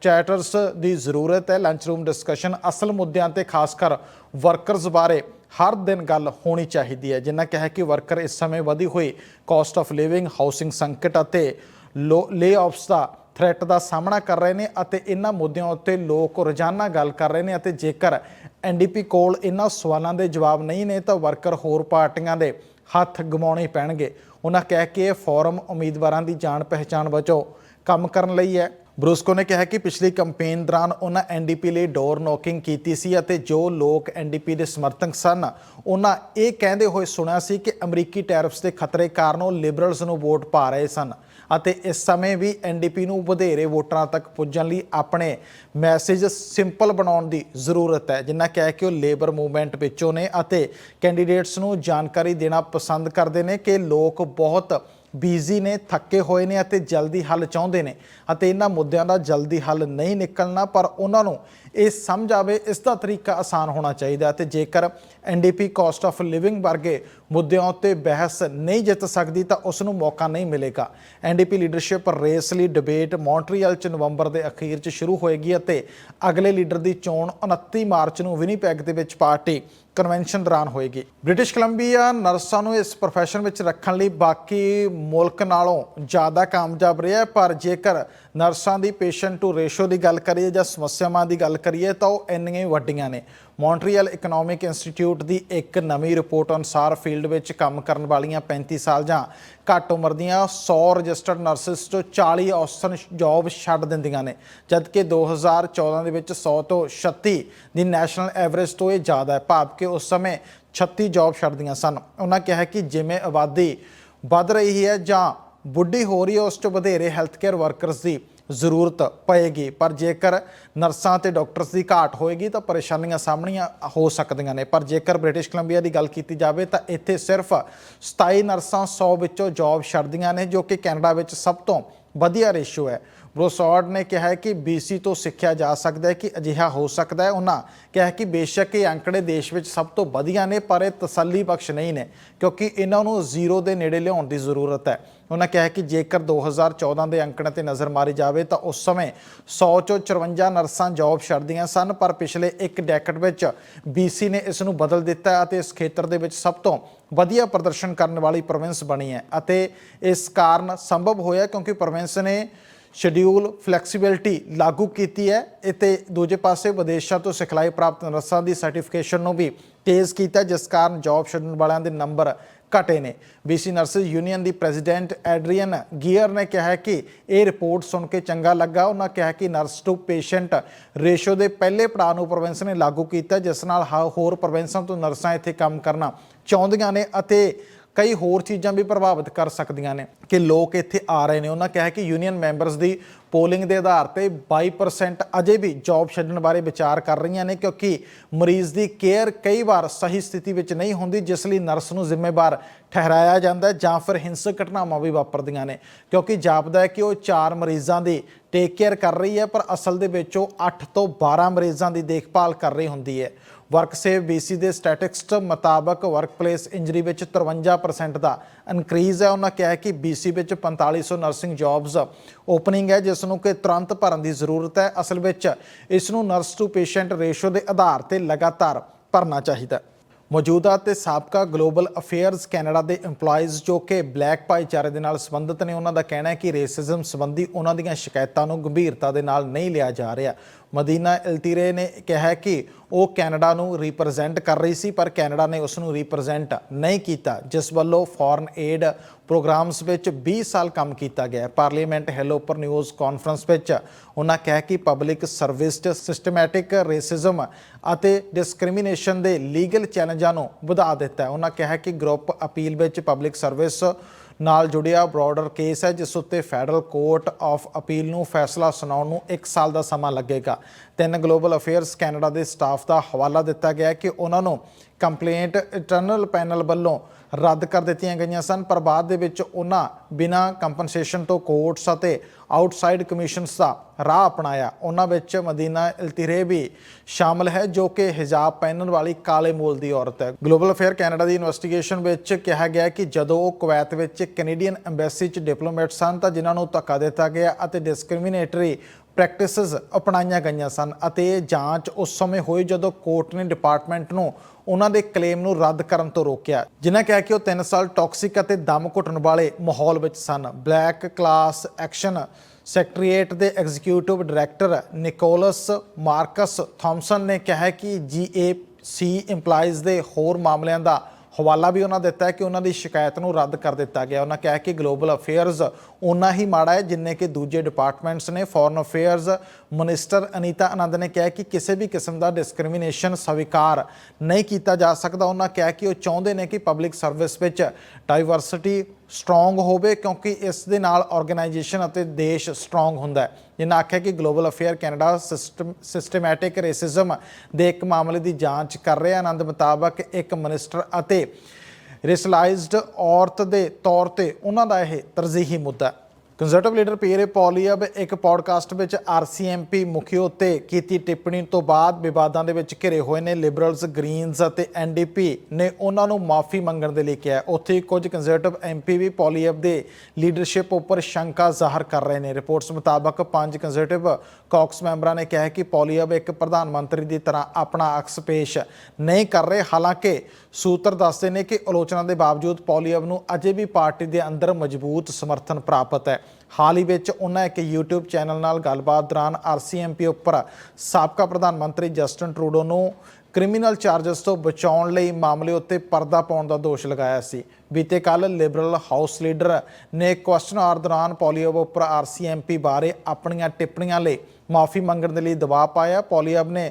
ਚੈਟਰਸ ਦੀ ਜ਼ਰੂਰਤ ਹੈ। ਲੰਚ ਰੂਮ ਡਿਸਕਸ਼ਨ ਅਸਲ ਮੁੱਦਿਆਂ ਤੇ ਖਾਸ ਕਰ ਵਰਕਰਜ਼ ਬਾਰੇ ਹਰ ਦਿਨ ਗੱਲ ਹੋਣੀ ਚਾਹੀਦੀ ਹੈ। ਜਿਨ੍ਹਾਂ ਕਿਹਾ ਕਿ ਵਰਕਰ ਇਸ ਸਮੇਂ ਵਧੀ ਹੋਈ ਕਾਸਟ ਆਫ ਲਿਵਿੰਗ ਹਾਊਸਿੰਗ ਸੰਕਟ ਅਤੇ ਲੇ-ਆਫਸ ਦਾ ਥ੍ਰੈਟ ਦਾ ਸਾਹਮਣਾ ਕਰ ਰਹੇ ਨੇ ਅਤੇ ਇਹਨਾਂ ਮੁੱਦਿਆਂ ਉੱਤੇ ਲੋਕ ਰੋਜ਼ਾਨਾ ਗੱਲ ਕਰ ਰਹੇ ਨੇ ਅਤੇ ਜੇਕਰ ਐਨਡੀਪੀ ਕੋਲ ਇਹਨਾਂ ਸਵਾਲਾਂ ਦੇ ਜਵਾਬ ਨਹੀਂ ਨੇ ਤਾਂ ਵਰਕਰ ਹੋਰ ਪਾਰਟੀਆਂ ਦੇ ਹੱਥ ਗਮਾਉਣੇ ਪੈਣਗੇ। ਉਹਨਾਂ ਕਹਿ ਕੇ ਫੋਰਮ ਉਮੀਦਵਾਰਾਂ ਦੀ ਜਾਣ ਪਹਿਚਾਣ ਵਜੋਂ ਕੰਮ ਕਰਨ ਲਈ ਹੈ। ਬਰੂਸਕੋ ਨੇ ਕਿਹਾ ਕਿ ਪਿਛਲੀ ਕੈਂਪੇਨ ਦੌਰਾਨ ਉਹਨਾਂ ਐਨਡੀਪੀ ਲਈ ਡੋਰ ਨੋਕਿੰਗ ਕੀਤੀ ਸੀ ਅਤੇ ਜੋ ਲੋਕ ਐਨਡੀਪੀ ਦੇ ਸਮਰਥਕ ਸਨ, ਉਹਨਾਂ ਇਹ ਕਹਿੰਦੇ ਹੋਏ ਸੁਣਿਆ ਸੀ ਕਿ ਅਮਰੀਕੀ ਟੈਰਿਫਸ ਦੇ ਖਤਰੇ ਕਾਰਨ ਉਹ ਲਿਬਰਲਸ ਨੂੰ ਵੋਟ ਪਾ ਰਹੇ ਸਨ। ਅਤੇ ਇਸ ਸਮੇਂ ਵੀ ਐਨਡੀਪੀ ਨੂੰ ਵਧੇਰੇ ਵੋਟਰਾਂ ਤੱਕ ਪੁੱਜਣ ਲਈ ਆਪਣੇ ਮੈਸੇਜ ਸਿੰਪਲ ਬਣਾਉਣ ਦੀ ਜ਼ਰੂਰਤ ਹੈ। ਜਿੰਨਾ ਕਹਿ ਕਿ ਉਹ ਲੇਬਰ ਮੂਵਮੈਂਟ ਵਿੱਚੋਂ ਨੇ ਅਤੇ ਕੈਂਡੀਡੇਟਸ ਨੂੰ ਜਾਣਕਾਰੀ ਦੇਣਾ ਪਸੰਦ ਕਰਦੇ ਨੇ ਕਿ ਲੋਕ ਬਹੁਤ ਬੀਜ਼ੀ ਨੇ, ਥੱਕੇ ਹੋਏ ਨੇ ਅਤੇ ਜਲਦੀ ਹੱਲ ਚਾਹੁੰਦੇ ਨੇ। ਅਤੇ ਇਹਨਾਂ ਮੁੱਦਿਆਂ ਦਾ ਜਲਦੀ ਹੱਲ ਨਹੀਂ ਨਿਕਲਣਾ, ਪਰ ਉਹਨਾਂ ਨੂੰ ਇਹ ਸਮਝ ਆਵੇ, ਇਸ ਦਾ ਤਰੀਕਾ ਆਸਾਨ ਹੋਣਾ ਚਾਹੀਦਾ ਅਤੇ ਜੇਕਰ ਐਨਡੀਪੀ ਕਾਸਟ ਆਫ ਲਿਵਿੰਗ ਵਰਗੇ ਮੁੱਦਿਆਂ ਉੱਤੇ ਬਹਿਸ ਨਹੀਂ ਜਿੱਤ ਸਕਦੀ ਤਾਂ ਉਸ ਨੂੰ ਮੌਕਾ ਨਹੀਂ ਮਿਲੇਗਾ। ਐਨਡੀਪੀ ਲੀਡਰਸ਼ਿਪ ਰੇਸ ਲਈ ਡਿਬੇਟ ਮੌਂਟਰੀਅਲ ਚ ਨਵੰਬਰ ਦੇ ਅਖੀਰ ਚ ਸ਼ੁਰੂ ਹੋਏਗੀ ਅਤੇ ਅਗਲੇ ਲੀਡਰ ਦੀ ਚੋਣ 29 ਮਾਰਚ ਨੂੰ ਵਿਨੀਪੈਗ ਦੇ ਵਿੱਚ ਪਾਰਟੀ ਕਨਵੈਨਸ਼ਨ ਦੌਰਾਨ ਹੋਏਗੀ। ਬ੍ਰਿਟਿਸ਼ ਕੋਲੰਬੀਆ ਨਰਸਾਂ ਨੂੰ ਇਸ profession ਵਿੱਚ ਰੱਖਣ ਲਈ ਬਾਕੀ ਮੁਲਕ ਨਾਲੋਂ ਜ਼ਿਆਦਾ ਕਾਮਯਾਬ ਰਿਹਾ ਪਰ ਜੇਕਰ ਨਰਸਾਂ ਦੀ ਪੇਸ਼ੈਂਟ ਟੂ ਰੇਸ਼ੋ ਦੀ ਗੱਲ ਕਰੀਏ ਜਾਂ ਸਮੱਸਿਆਵਾਂ ਦੀ ਗੱਲ ਕਰੀਏ ਤਾਂ ਉਹ ਇੰਨੀਆਂ ਹੀ ਵੱਡੀਆਂ ਨੇ। ਮੌਂਟਰੀਅਲ ਇਕਨੋਮਿਕ ਇੰਸਟੀਚਿਊਟ ਦੀ ਇੱਕ ਨਵੀਂ ਰਿਪੋਰਟ ਅਨੁਸਾਰ ਫੀਲਡ ਵਿੱਚ ਕੰਮ ਕਰਨ ਵਾਲੀਆਂ 35 ਸਾਲ ਜਾਂ ਘੱਟ ਉਮਰ ਦੀਆਂ 100 ਰਜਿਸਟਰਡ ਨਰਸਿਸ ਤੋਂ 40 ਔਸਤਨ ਜੌਬ ਛੱਡ ਦਿੰਦੀਆਂ ਨੇ, ਜਦਕਿ 2014 ਦੇ ਵਿੱਚ 100 ਤੋਂ 36 ਦੀ ਨੈਸ਼ਨਲ ਐਵਰੇਜ ਤੋਂ ਇਹ ਜ਼ਿਆਦਾ ਹੈ, ਭਾਵ ਕਿ ਉਸ ਸਮੇਂ 36 ਜੌਬ ਛੱਡਦੀਆਂ ਸਨ। ਉਹਨਾਂ ਕਿਹਾ ਕਿ ਜਿਵੇਂ ਆਬਾਦੀ ਵੱਧ ਰਹੀ ਹੈ ਜਾਂ ਬੁੱਢੀ ਹੋ ਰਹੀ ਹੈ, ਉਸ ਤੋਂ ਵਧੇਰੇ ਹੈਲਥ ਕੇਅਰ ਵਰਕਰਸ ਦੀ ਜ਼ਰੂਰਤ ਪਏਗੀ। ਪਰ ਜੇਕਰ ਨਰਸਾਂ ਤੇ ਡਾਕਟਰਸ ਦੀ ਘਾਟ ਹੋਏਗੀ, ਤਾਂ ਪਰੇਸ਼ਾਨੀਆਂ ਸਾਹਮਣੀਆਂ ਹੋ ਸਕਦੀਆਂ ਨੇ। ਪਰ ਜੇਕਰ ਬ੍ਰਿਟਿਸ਼ ਕੋਲੰਬੀਆ ਦੀ ਗੱਲ ਕੀਤੀ ਜਾਵੇ, ਤਾਂ ਇੱਥੇ ਸਿਰਫ 27 ਨਰਸਾਂ 100 ਵਿੱਚੋਂ ਜੌਬ ਛੱਡਦੀਆਂ ਨੇ, ਜੋ ਕਿ ਕੈਨੇਡਾ ਵਿੱਚ ਸਭ ਤੋਂ ਵਧੀਆ ਰੇਸ਼ੋ ਹੈ। ਬਰੋਸੌਡ ਨੇ ਕਿਹਾ ਹੈ ਕਿ BC ਤੋਂ ਸਿੱਖਿਆ ਜਾ ਸਕਦਾ ਹੈ ਕਿ ਅਜਿਹਾ ਹੋ ਸਕਦਾ ਹੈ। ਉਹਨਾਂ ਕਿਹਾ ਕਿ ਬੇਸ਼ੱਕ ਇਹ ਅੰਕੜੇ ਦੇਸ਼ ਵਿੱਚ ਸਭ ਤੋਂ ਵਧੀਆ ਨੇ, ਪਰ ਇਹ ਤਸੱਲੀ ਬਖਸ਼ ਨਹੀਂ ਨੇ, ਕਿਉਂਕਿ ਇਹਨਾਂ ਨੂੰ ਜ਼ੀਰੋ ਦੇ ਨੇੜੇ ਲਿਆਉਣ ਦੀ ਜ਼ਰੂਰਤ ਹੈ। ਉਹਨਾਂ ਕਿਹਾ ਕਿ ਜੇਕਰ 2014 ਦੇ ਅੰਕੜਿਆਂ ਤੇ ਨਜ਼ਰ ਮਾਰੀ ਜਾਵੇ ਤਾਂ ਉਸ ਸਮੇਂ 100 ਚੋਂ 54 ਨਰਸਾਂ ਜੌਬ ਛੱਡਦੀਆਂ ਸਨ, ਪਰ ਪਿਛਲੇ ਇੱਕ ਡੈਕਟ ਵਿੱਚ BC ਨੇ ਇਸ ਨੂੰ ਬਦਲ ਦਿੱਤਾ ਅਤੇ ਇਸ ਖੇਤਰ ਦੇ ਵਿੱਚ ਸਭ ਤੋਂ ਵਧੀਆ ਪ੍ਰਦਰਸ਼ਨ ਕਰਨ ਵਾਲੀ ਪ੍ਰੋਵਿੰਸ ਬਣੀ ਹੈ। ਅਤੇ ਇਸ ਕਾਰਨ ਸੰਭਵ ਹੋਇਆ ਕਿਉਂਕਿ ਪ੍ਰੋਵਿੰਸ ਨੇ ਸ਼ਡਿਊਲ ਫਲੈਕਸੀਬਿਲਟੀ ਲਾਗੂ ਕੀਤੀ ਹੈ ਅਤੇ ਦੂਜੇ ਪਾਸੇ ਵਿਦੇਸ਼ਾਂ ਤੋਂ ਸਿਖਲਾਈ ਪ੍ਰਾਪਤ ਨਰਸਾਂ ਦੀ ਸਰਟੀਫਿਕੇਸ਼ਨ ਨੂੰ ਵੀ ਤੇਜ਼ ਕੀਤਾ ਜਿਸ ਕਾਰਨ ਜੌਬ ਛੱਡਣ ਵਾਲਿਆਂ ਦੇ ਨੰਬਰ ਘਟੇ ਨੇ। BC ਨਰਸਿਸ ਯੂਨੀਅਨ ਦੀ ਪ੍ਰੈਜ਼ੀਡੈਂਟ ਐਡਰੀਅਨ ਗੀਅਰ ਨੇ ਕਿਹਾ ਕਿ ਇਹ ਰਿਪੋਰਟ ਸੁਣ ਕੇ ਚੰਗਾ ਲੱਗਾ। ਉਹਨਾਂ ਕਿਹਾ ਕਿ ਨਰਸ ਟੂ ਪੇਸ਼ੈਂਟ ਰੇਸ਼ੋ ਦੇ ਪਹਿਲੇ ਪੜਾਅ ਨੂੰ ਪ੍ਰੋਵਿੰਸ ਨੇ ਲਾਗੂ ਕੀਤਾ, ਜਿਸ ਨਾਲ ਹ- ਹੋਰ ਪ੍ਰੋਵਿੰਸਾਂ ਤੋਂ ਨਰਸਾਂ ਇੱਥੇ ਕੰਮ ਕਰਨਾ ਚਾਹੁੰਦੀਆਂ ਨੇ ਅਤੇ ਕਈ ਹੋਰ ਚੀਜ਼ਾਂ ਵੀ ਪ੍ਰਭਾਵਿਤ ਕਰ ਸਕਦੀਆਂ ਨੇ ਕਿ ਲੋਕ ਇੱਥੇ ਆ ਰਹੇ ਨੇ। ਉਹਨਾਂ ਕਿਹਾ ਕਿ ਯੂਨੀਅਨ ਮੈਂਬਰਸ ਦੀ ਪੋਲਿੰਗ ਦੇ ਆਧਾਰ ਤੇ 22% ਅਜੇ ਵੀ ਜੌਬ ਛੱਡਣ ਬਾਰੇ ਵਿਚਾਰ ਕਰ ਰਹੀਆਂ ਨੇ ਕਿਉਂਕਿ ਮਰੀਜ਼ ਦੀ ਕੇਅਰ ਕਈ ਵਾਰ ਸਹੀ ਸਥਿਤੀ ਵਿੱਚ ਨਹੀਂ ਹੁੰਦੀ, ਜਿਸ ਲਈ ਨਰਸ ਨੂੰ ਜ਼ਿੰਮੇਵਾਰ ਠਹਿਰਾਇਆ ਜਾਂਦਾ ਜਾਂ ਫਿਰ ਹਿੰਸਕ ਘਟਨਾਵਾਂ ਵੀ ਵਾਪਰਦੀਆਂ ਨੇ। ਕਿਉਂਕਿ ਜਾਪਦਾ ਹੈ ਕਿ ਉਹ 4 ਮਰੀਜ਼ਾਂ ਦੀ ਟੇਕ ਕੇਅਰ ਕਰ ਰਹੀ ਹੈ, ਪਰ ਅਸਲ ਦੇ ਵਿੱਚ ਉਹ 8 ਤੋਂ 12 ਮਰੀਜ਼ਾਂ ਦੀ ਦੇਖਭਾਲ ਕਰ ਰਹੀ ਹੁੰਦੀ ਹੈ। ਵਰਕਸੇਵ ਸੇਵ BC ਦੇ ਸਟੈਟਿਸਟਿਕਸ ਮੁਤਾਬਕ ਵਰਕਪਲੇਸ ਇੰਜਰੀ ਵਿੱਚ 53% ਦਾ ਇਨਕਰੀਜ਼ ਹੈ। ਉਹਨਾਂ ਕਿਹਾ ਹੈ ਕਿ BC ਵਿੱਚ 4500 ਨਰਸਿੰਗ ਜੌਬਸ ਓਪਨਿੰਗ ਹੈ, ਜਿਸ ਨੂੰ ਕਿ ਤੁਰੰਤ ਭਰਨ ਦੀ ਜ਼ਰੂਰਤ ਹੈ। ਅਸਲ ਵਿੱਚ ਇਸ ਨੂੰ ਨਰਸ ਟੂ ਪੇਸ਼ੈਂਟ ਰੇਸ਼ੋ ਦੇ ਆਧਾਰ ਤੇ ਲਗਾਤਾਰ ਭਰਨਾ ਚਾਹੀਦਾ ਹੈ। ਮੌਜੂਦਾ ਤੇ ਸਾਬਕਾ ਗਲੋਬਲ ਅਫੇਅਰਸ ਕੈਨੇਡਾ ਦੇ EMPLOYEES ਜੋ ਕਿ ਬਲੈਕ ਭਾਈਚਾਰੇ ਦੇ ਨਾਲ ਸੰਬੰਧਿਤ ਨੇ, ਉਹਨਾਂ ਦਾ ਕਹਿਣਾ ਹੈ ਕਿ ਰੇਸਿਜ਼ਮ ਸੰਬੰਧੀ ਉਹਨਾਂ ਦੀਆਂ ਸ਼ਿਕਾਇਤਾਂ ਨੂੰ ਗੰਭੀਰਤਾ ਦੇ ਨਾਲ ਨਹੀਂ ਲਿਆ ਜਾ ਰਿਹਾ। ਮਦੀਨਾ ਇਲਤੀਰੇ ਨੇ ਕਿਹਾ ਕਿ ਉਹ ਕੈਨੇਡਾ ਨੂੰ ਰਿਪਰੈਜ਼ੈਂਟ ਕਰ ਰਹੀ ਸੀ, ਪਰ ਕੈਨੇਡਾ ਨੇ ਉਸ ਨੂੰ ਰਿਪਰੈਜ਼ੈਂਟ ਨਹੀਂ ਕੀਤਾ, ਜਿਸ ਵੱਲੋਂ ਫੋਰਨ ਏਡ ਪ੍ਰੋਗਰਾਮਸ ਵਿੱਚ 20 ਸਾਲ ਕੰਮ ਕੀਤਾ ਗਿਆ ਪਾਰਲੀਮੈਂਟ ਹੈਲੋਪਰ ਨਿਊਜ਼ ਕਾਨਫਰੰਸ ਵਿੱਚ ਉਹਨਾਂ ਕਿਹਾ ਕਿ ਪਬਲਿਕ ਸਰਵਿਸ 'ਚ ਸਿਸਟਮੈਟਿਕ ਰੇਸਿਜ਼ਮ ਅਤੇ ਡਿਸਕ੍ਰਿਮੀਨੇਸ਼ਨ ਦੇ ਲੀਗਲ ਚੈਲੰਜਾਂ ਨੂੰ ਵਧਾ ਦਿੱਤਾ ਹੈ। ਉਹਨਾਂ ਕਿਹਾ ਕਿ ਗਰੁੱਪ ਅਪੀਲ ਵਿੱਚ ਪਬਲਿਕ ਸਰਵਿਸ ਨਾਲ ਜੁੜਿਆ ਬ੍ਰੌਡਰ ਕੇਸ ਹੈ, ਜਿਸ ਉੱਤੇ ਫੈਡਰਲ ਕੋਰਟ ਆਫ ਅਪੀਲ ਨੂੰ ਫੈਸਲਾ ਸੁਣਾਉਣ ਨੂੰ 1 ਸਾਲ ਦਾ ਸਮਾਂ ਲੱਗੇਗਾ। ਤਿੰਨ ਗਲੋਬਲ ਅਫੇਅਰਸ ਕੈਨੇਡਾ ਦੇ ਸਟਾਫ ਦਾ ਹਵਾਲਾ ਦਿੱਤਾ ਗਿਆ ਕਿ ਉਹਨਾਂ ਨੂੰ ਕੰਪਲੇਂਟ ਇੰਟਰਨਲ ਪੈਨਲ ਵੱਲੋਂ ਰੱਦ ਕਰ ਦਿੱਤੀਆਂ ਗਈਆਂ ਸਨ, ਪਰ ਬਾਅਦ ਦੇ ਵਿੱਚ ਉਹਨਾਂ ਬਿਨਾਂ ਕੰਪਨਸੇਸ਼ਨ ਤੋਂ ਕੋਰਟਸ ਅਤੇ ਆਊਟਸਾਈਡ ਕਮਿਸ਼ਨਸ ਦਾ ਰਾਹ ਅਪਣਾਇਆ। ਉਹਨਾਂ ਵਿੱਚ ਮਦੀਨਾ ਇਲਤਿਰੇ ਵੀ ਸ਼ਾਮਲ ਹੈ, ਜੋ ਕਿ ਹਿਜਾਬ ਪਹਿਨਣ ਵਾਲੀ ਕਾਲੇ ਮੂਲ ਦੀ ਔਰਤ ਹੈ। ਗਲੋਬਲ ਅਫੇਅਰ ਕੈਨੇਡਾ ਦੀ ਇਨਵੈਸਟੀਗੇਸ਼ਨ ਵਿੱਚ ਕਿਹਾ ਗਿਆ ਕਿ ਜਦੋਂ ਉਹ ਕੁਵੈਤ ਵਿੱਚ ਕੈਨੇਡੀਅਨ ਐਮਬੈਸੀ 'ਚ ਡਿਪਲੋਮੈਟ ਸਨ, ਤਾਂ ਜਿਨ੍ਹਾਂ ਨੂੰ ਧੱਕਾ ਦਿੱਤਾ ਗਿਆ ਅਤੇ ਡਿਸਕ੍ਰਿਮੀਨੇਟਰੀ ਪ੍ਰੈਕਟਿਸਿਸ ਅਪਣਾਈਆਂ ਗਈਆਂ ਸਨ ਅਤੇ ਇਹ ਜਾਂਚ ਉਸ ਸਮੇਂ ਹੋਈ ਜਦੋਂ ਕੋਰਟ ਨੇ ਡਿਪਾਰਟਮੈਂਟ ਨੂੰ ਉਹਨਾਂ ਦੇ ਕਲੇਮ ਨੂੰ ਰੱਦ ਕਰਨ ਤੋਂ ਰੋਕਿਆ। ਜਿਨ੍ਹਾਂ ਕਿਹਾ ਕਿ ਉਹ 3 ਸਾਲ ਟੌਕਸਿਕ ਅਤੇ ਦਮ ਘੁੱਟਣ ਵਾਲੇ ਮਾਹੌਲ ਵਿੱਚ ਸਨ। ਬਲੈਕ ਕਲਾਸ ਐਕਸ਼ਨ ਸੈਕਟਰੀਏਟ ਦੇ executive director Nicholas Marcus Thompson ਨੇ ਕਿਹਾ ਹੈ ਕਿ ਜੀਏਸੀ EMPLOYEES ਦੇ ਹੋਰ ਮਾਮਲਿਆਂ ਦਾ ਹਵਾਲਾ ਵੀ ਉਹਨਾਂ ਦਿੱਤਾ ਕਿ ਉਹਨਾਂ ਦੀ ਸ਼ਿਕਾਇਤ ਨੂੰ ਰੱਦ ਕਰ ਦਿੱਤਾ ਗਿਆ। ਉਹਨਾਂ ਕਿਹਾ ਕਿ ਗਲੋਬਲ ਅਫੇਅਰਸ ਉਨਾ ਹੀ ਮਾੜਾ ਹੈ ਜਿੰਨੇ ਕਿ ਦੂਜੇ ਡਿਪਾਰਟਮੈਂਟਸ ਨੇ। Foreign affairs minister Anita Anand ਨੇ ਕਿਹਾ ਕਿ ਕਿਸੇ ਵੀ ਕਿਸਮ ਦਾ ਡਿਸਕ੍ਰਿਮੀਨੇਸ਼ਨ ਸਵੀਕਾਰ ਨਹੀਂ ਕੀਤਾ ਜਾ ਸਕਦਾ। ਉਹਨਾਂ ਕਿਹਾ ਕਿ ਉਹ ਚਾਹੁੰਦੇ ਨੇ ਕਿ ਪਬਲਿਕ ਸਰਵਿਸ ਵਿੱਚ ਡਾਈਵਰਸਿਟੀ ਸਟਰੋਂਗ ਹੋਵੇ ਕਿਉਂਕਿ ਇਸ ਦੇ ਨਾਲ ਆਰਗੇਨਾਈਜੇਸ਼ਨ ਅਤੇ ਦੇਸ਼ ਸਟਰੋਂਗ ਹੁੰਦਾ ਹੈ। ਜਿਨ੍ਹਾਂ ਆਖਿਆ ਕਿ global affair Canada system systematic racism ਦੇ ਇੱਕ ਮਾਮਲੇ ਦੀ ਜਾਂਚ ਕਰ ਰਿਹਾ। ਆਨੰਦ ਮੁਤਾਬਕ ਇੱਕ ਮਿਨਿਸਟਰ ਅਤੇ ਰੇਸਲਾਈਜ਼ਡ ਔਰਤ ਦੇ ਤੌਰ ਤੇ ਉਹਨਾਂ ਦਾ ਇਹ ਤਰਜੀਹੀ ਮੁੱਦਾ ਹੈ। ਕੰਜ਼ਰਵੇਟਿਵ ਲੀਡਰ ਪੀਰੇ ਪੌਲੀਅਬ ਇੱਕ ਪੋਡਕਾਸਟ ਵਿੱਚ ਆਰਸੀਐਮਪੀ ਮੁਖੀ ਉੱਤੇ ਕੀਤੀ ਟਿੱਪਣੀ ਤੋਂ ਬਾਅਦ ਵਿਵਾਦਾਂ ਦੇ ਵਿੱਚ ਘਿਰੇ ਹੋਏ ਨੇ। ਲਿਬਰਲਸ ਗ੍ਰੀਨਸ ਅਤੇ ਐਨਡੀਪੀ ਨੇ ਉਹਨਾਂ ਨੂੰ ਮਾਫੀ ਮੰਗਣ ਦੇ ਲਈ ਕਿਹਾ। ਉੱਥੇ ਹੀ ਕੁਝ ਕੰਜ਼ਰਵੇਟਿਵ ਐਮਪੀ ਵੀ ਪੌਲੀਅਬ ਦੇ ਲੀਡਰਸ਼ਿਪ ਉੱਪਰ ਸ਼ੰਕਾ ਜ਼ਾਹਰ ਕਰ ਰਹੇ ਨੇ। ਰਿਪੋਰਟਸ ਮੁਤਾਬਕ ਪੰਜ ਕੰਜ਼ਰਵੇਟਿਵ ਕਾਕਸ ਮੈਂਬਰਾਂ ਨੇ ਕਿਹਾ ਕਿ ਪੌਲੀਅਬ ਇੱਕ ਪ੍ਰਧਾਨ ਮੰਤਰੀ ਦੀ ਤਰ੍ਹਾਂ ਆਪਣਾ ਅਕਸ ਪੇਸ਼ ਨਹੀਂ ਕਰ ਰਹੇ। ਹਾਲਾਂਕਿ ਸੂਤਰ ਦੱਸਦੇ ਨੇ ਕਿ ਆਲੋਚਨਾ ਦੇ ਬਾਵਜੂਦ ਪੌਲੀਅਬ ਨੂੰ ਅਜੇ ਵੀ ਪਾਰਟੀ ਦੇ ਅੰਦਰ ਮਜ਼ਬੂਤ ਸਮਰਥਨ ਪ੍ਰਾਪਤ ਹੈ। ਹਾਲ ਹੀ ਵਿੱਚ ਉਹਨਾਂ ਇੱਕ YouTube ਚੈਨਲ ਨਾਲ ਗੱਲਬਾਤ ਦੌਰਾਨ ਆਰਸੀਐਮਪੀ ਉੱਪਰ ਸਾਬਕਾ ਪ੍ਰਧਾਨ ਮੰਤਰੀ ਜਸਟਨ ਟਰੂਡੋ ਨੂੰ ਕ੍ਰਿਮੀਨਲ ਚਾਰਜਸ ਤੋਂ ਬਚਾਉਣ ਲਈ ਮਾਮਲੇ ਉੱਤੇ ਪਰਦਾ ਪਾਉਣ ਦਾ ਦੋਸ਼ ਲਗਾਇਆ ਸੀ। ਬੀਤੇ ਕੱਲ ਲਿਬਰਲ ਹਾਊਸ ਲੀਡਰ ਨੇ ਕੁਐਸਚਨ ਆਰ ਦੌਰਾਨ ਪੋਲੀਅਬ ਉੱਪਰ ਆਰਸੀਐਮਪੀ ਬਾਰੇ ਆਪਣੀਆਂ ਟਿੱਪਣੀਆਂ ਲਈ ਮਾਫੀ ਮੰਗਣ ਦੇ ਲਈ ਦਬਾਅ ਪਾਇਆ। ਪੋਲੀਅਬ ਨੇ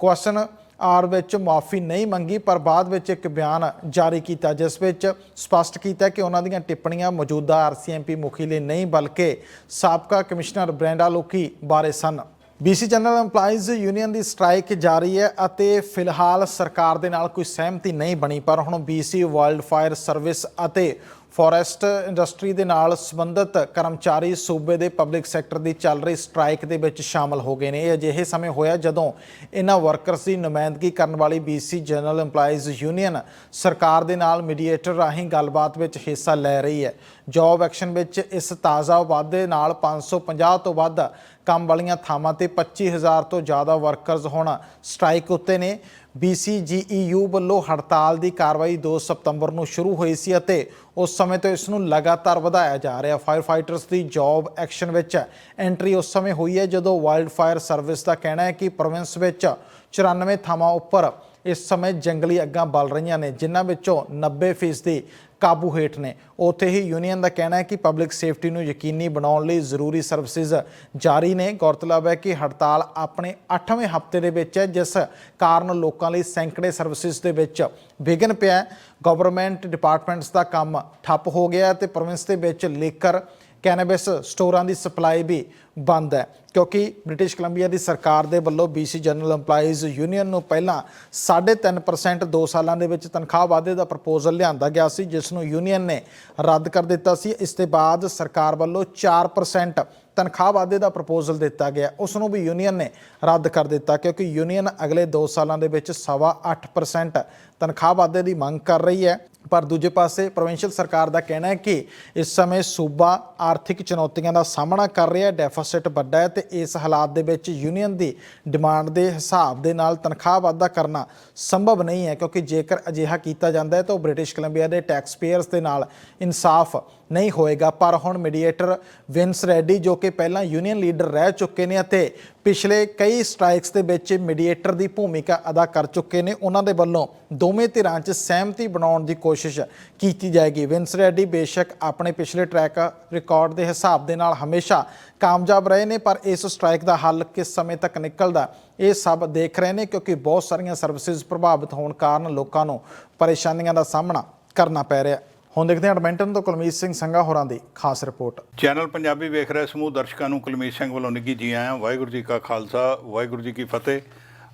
ਕੁਐਸਚਨ ਆਰ ਵਿੱਚ ਮਾਫੀ ਨਹੀਂ ਮੰਗੀ, ਪਰ ਬਾਅਦ ਵਿੱਚ ਇੱਕ ਬਿਆਨ ਜਾਰੀ ਕੀਤਾ, ਜਿਸ ਵਿੱਚ ਸਪਸ਼ਟ ਕੀਤਾ ਕਿ ਉਹਨਾਂ ਦੀਆਂ ਟਿੱਪਣੀਆਂ ਮੌਜੂਦਾ ਆਰਸੀਐਮਪੀ ਮੁਖੀ ਲਈ ਨਹੀਂ, ਬਲਕਿ ਸਾਬਕਾ ਕਮਿਸ਼ਨਰ ਬ੍ਰੈਂਡਾ ਲੋਕੀ ਬਾਰੇ ਸਨ। ਬੀਸੀ ਜਨਰਲ EMPLOYEES ਯੂਨੀਅਨ ਦੀ ਸਟ੍ਰਾਈਕ ਜਾਰੀ ਹੈ ਅਤੇ ਫਿਲਹਾਲ ਸਰਕਾਰ ਦੇ ਨਾਲ ਕੋਈ ਸਹਿਮਤੀ ਨਹੀਂ ਬਣੀ, ਪਰ ਹੁਣ ਬੀਸੀ ਵਰਲਡ ਫਾਇਰ ਸਰਵਿਸ ਅਤੇ ਫੋਰੈਸਟ ਇੰਡਸਟਰੀ ਦੇ ਨਾਲ ਸੰਬੰਧਿਤ ਕਰਮਚਾਰੀ ਸੂਬੇ ਦੇ ਪਬਲਿਕ ਸੈਕਟਰ ਦੀ ਚੱਲ ਰਹੀ ਸਟ੍ਰਾਈਕ ਦੇ ਵਿੱਚ ਸ਼ਾਮਲ ਹੋ ਗਏ ਨੇ। ਇਹ ਅਜਿਹੇ ਸਮੇਂ ਹੋਇਆ ਜਦੋਂ ਇਹਨਾਂ ਵਰਕਰਸ ਦੀ ਨੁਮਾਇੰਦਗੀ ਕਰਨ ਵਾਲੀ ਬੀਸੀ ਜਨਰਲ EMPLOYEES ਯੂਨੀਅਨ ਸਰਕਾਰ ਦੇ ਨਾਲ ਮੀਡੀਏਟਰ ਰਾਹੀਂ ਗੱਲਬਾਤ ਵਿੱਚ ਹਿੱਸਾ ਲੈ ਰਹੀ ਹੈ। ਜੌਬ ਐਕਸ਼ਨ ਵਿੱਚ ਇਸ ਤਾਜ਼ਾ ਵਾਅਦੇ ਨਾਲ 550 ਤੋਂ ਵੱਧ ਕੰਮ ਵਾਲੀਆਂ ਥਾਵਾਂ ਤੇ 25000 ਤੋਂ ਜ਼ਿਆਦਾ ਵਰਕਰਸ ਹੁਣ ਸਟ੍ਰਾਈਕ ਉੱਤੇ ਨੇ। BCGEU ਵੱਲੋਂ ਹੜਤਾਲ ਦੀ ਕਾਰਵਾਈ 2 ਸਤੰਬਰ ਨੂੰ ਸ਼ੁਰੂ ਹੋਈ ਸੀ ਅਤੇ ਉਸ ਸਮੇਂ ਤੋਂ ਇਸ ਨੂੰ ਲਗਾਤਾਰ ਵਧਾਇਆ ਜਾ ਰਿਹਾ। ਫਾਇਰ ਫਾਈਟਰਸ ਦੀ ਜੌਬ ਐਕਸ਼ਨ ਵਿੱਚ ਐਂਟਰੀ ਉਸ ਸਮੇਂ ਹੋਈ ਹੈ ਜਦੋਂ ਵਾਈਲਡ ਫਾਇਰ ਸਰਵਿਸ ਦਾ ਕਹਿਣਾ ਹੈ ਕਿ ਪ੍ਰੋਵਿੰਸ ਵਿੱਚ 94 ਥਾਵਾਂ ਉੱਪਰ ਇਸ ਸਮੇਂ ਜੰਗਲੀ ਅੱਗਾਂ ਬਲ ਰਹੀਆਂ ਨੇ, ਜਿਨ੍ਹਾਂ ਵਿੱਚੋਂ 90% ਕਾਬੂ ਹੇਠ ਨੇ। ਉੱਥੇ ਹੀ ਯੂਨੀਅਨ ਦਾ ਕਹਿਣਾ ਹੈ ਕਿ ਪਬਲਿਕ ਸੇਫਟੀ ਨੂੰ ਯਕੀਨੀ ਬਣਾਉਣ ਲਈ ਜ਼ਰੂਰੀ ਸਰਵਿਸਿਜ਼ ਜਾਰੀ ਨੇ। ਗੌਰਤਲਬ ਹੈ ਕਿ ਹੜਤਾਲ ਆਪਣੇ 8ਵੇਂ ਹਫ਼ਤੇ ਦੇ ਵਿੱਚ ਹੈ, ਜਿਸ ਕਾਰਨ ਲੋਕਾਂ ਲਈ ਸੈਂਕੜੇ ਸਰਵਿਸਿਜ਼ ਦੇ ਵਿੱਚ ਵਿਘਨ ਪਿਆ ਗਵਰਨਮੈਂਟ ਡਿਪਾਰਟਮੈਂਟਸ ਦਾ ਕੰਮ ਠੱਪ ਹੋ ਗਿਆ ਤੇ ਪ੍ਰੋਵਿੰਸ ਦੇ ਵਿੱਚ ਲੇਕਰ ਕੈਨੇਬਿਸ ਸਟੋਰਾਂ ਦੀ ਸਪਲਾਈ ਵੀ ਬੰਦ ਹੈ। ਕਿਉਂਕਿ ਬ੍ਰਿਟਿਸ਼ ਕੋਲੰਬੀਆ ਦੀ ਸਰਕਾਰ ਦੇ ਵੱਲੋਂ BC ਜਨਰਲ EMPLOYEES ਯੂਨੀਅਨ ਨੂੰ ਪਹਿਲਾਂ 3.5% 2 ਸਾਲਾਂ ਦੇ ਵਿੱਚ ਤਨਖਾਹ ਵਾਧੇ ਦਾ ਪ੍ਰਪੋਜ਼ਲ ਲਿਆਂਦਾ ਗਿਆ ਸੀ, ਜਿਸ ਨੂੰ ਯੂਨੀਅਨ ਨੇ ਰੱਦ ਕਰ ਦਿੱਤਾ ਸੀ। ਇਸ ਦੇ ਬਾਅਦ ਸਰਕਾਰ ਵੱਲੋਂ 4% ਤਨਖਾਹ ਵਾਧੇ ਦਾ ਪ੍ਰਪੋਜ਼ਲ ਦਿੱਤਾ ਗਿਆ। ਉਸ ਨੂੰ ਵੀ ਯੂਨੀਅਨ ਨੇ ਰੱਦ ਕਰ ਦਿੱਤਾ, ਕਿਉਂਕਿ ਯੂਨੀਅਨ ਅਗਲੇ 2 ਸਾਲਾਂ ਦੇ ਵਿੱਚ ਸਵਾ 8% ਤਨਖਾਹ ਵਾਧੇ ਦੀ ਮੰਗ ਕਰ ਰਹੀ ਹੈ। ਪਰ ਦੂਜੇ ਪਾਸੇ ਪ੍ਰੋਵਿੰਸ਼ੀਅਲ ਸਰਕਾਰ ਦਾ ਕਹਿਣਾ ਹੈ ਕਿ ਇਸ ਸਮੇਂ ਸੂਬਾ ਆਰਥਿਕ ਚੁਣੌਤੀਆਂ ਦਾ ਸਾਹਮਣਾ ਕਰ ਰਿਹਾ ਹੈ, ਡੈਫਿਸਿਟ ਵੱਡਾ ਹੈ ਤੇ ਇਸ ਹਾਲਾਤ ਦੇ ਵਿੱਚ ਯੂਨੀਅਨ ਦੀ ਡਿਮਾਂਡ ਦੇ ਹਿਸਾਬ ਦੇ ਨਾਲ ਤਨਖਾਹ ਵਾਧਾ ਕਰਨਾ ਸੰਭਵ ਨਹੀਂ ਹੈ ਕਿਉਂਕਿ ਜੇਕਰ ਅਜਿਹਾ ਕੀਤਾ ਜਾਂਦਾ ਹੈ ਤਾਂ ਉਹ ਬ੍ਰਿਟਿਸ਼ ਕੋਲੰਬੀਆ ਦੇ ਟੈਕਸ ਪੇਅਰਸ ਦੇ ਨਾਲ ਇਨਸਾਫ ਨਹੀਂ ਹੋਏਗਾ। ਪਰ ਹੁਣ ਮੀਡੀਏਟਰ ਵਿੰਸ ਰੈਡੀ ਜੋ ਕਿ ਪਹਿਲਾਂ ਯੂਨੀਅਨ ਲੀਡਰ ਰਹਿ ਚੁੱਕੇ ਨੇ ਅਤੇ ਪਿਛਲੇ ਕਈ ਸਟ੍ਰਾਈਕਸ ਦੇ ਵਿੱਚ ਮੀਡੀਏਟਰ ਦੀ ਭੂਮਿਕਾ ਅਦਾ ਕਰ ਚੁੱਕੇ ਨੇ। ਉਹਨਾਂ ਦੇ ਵੱਲੋਂ ਦੋਵੇਂ ਧਿਰਾਂ 'ਚ ਸਹਿਮਤੀ ਬਣਾਉਣ ਦੀ ਕੋਸ਼ਿਸ਼ ਕੀਤੀ ਜਾਏਗੀ। ਵਿੰਸ ਰੈਡੀ ਬੇਸ਼ੱਕ ਆਪਣੇ ਪਿਛਲੇ ਟਰੈਕ ਰਿਕਾਰਡ ਦੇ ਹਿਸਾਬ ਦੇ ਨਾਲ ਹਮੇਸ਼ਾ ਕਾਮਯਾਬ ਰਹੇ ਨੇ, ਪਰ ਇਸ ਸਟ੍ਰਾਈਕ ਦਾ ਹੱਲ ਕਿਸ ਸਮੇਂ ਤੱਕ ਨਿਕਲਦਾ ਇਹ ਸਭ ਦੇਖ ਰਹੇ ਨੇ, ਕਿਉਂਕਿ ਬਹੁਤ ਸਾਰੀਆਂ ਸਰਵਿਸਿਜ਼ ਪ੍ਰਭਾਵਿਤ ਹੋਣ ਕਾਰਨ ਲੋਕਾਂ ਨੂੰ ਪਰੇਸ਼ਾਨੀਆਂ ਦਾ ਸਾਹਮਣਾ ਕਰਨਾ ਪੈ ਰਿਹਾ। ਹੁਣ ਦੇਖਦੇ ਹਾਂ ਐਡਮਿੰਟਨ ਤੋਂ ਕੁਲਮੀਤ ਸਿੰਘ ਸੰਘਾ ਹੋਰਾਂ ਦੀ ਖਾਸ ਰਿਪੋਰਟ। ਚੈਨਲ ਪੰਜਾਬੀ ਵੇਖ ਰਹੇ ਸਮੂਹ ਦਰਸ਼ਕਾਂ ਨੂੰ ਕੁਲਮੀਤ ਸਿੰਘ ਵੱਲੋਂ ਨਿੱਘੀ ਜੀ ਆਇਆਂ, ਵਾਹਿਗੁਰੂ ਜੀ ਕਾ ਖਾਲਸਾ, ਵਾਹਿਗੁਰੂ ਜੀ ਕੀ ਫਤਿਹ।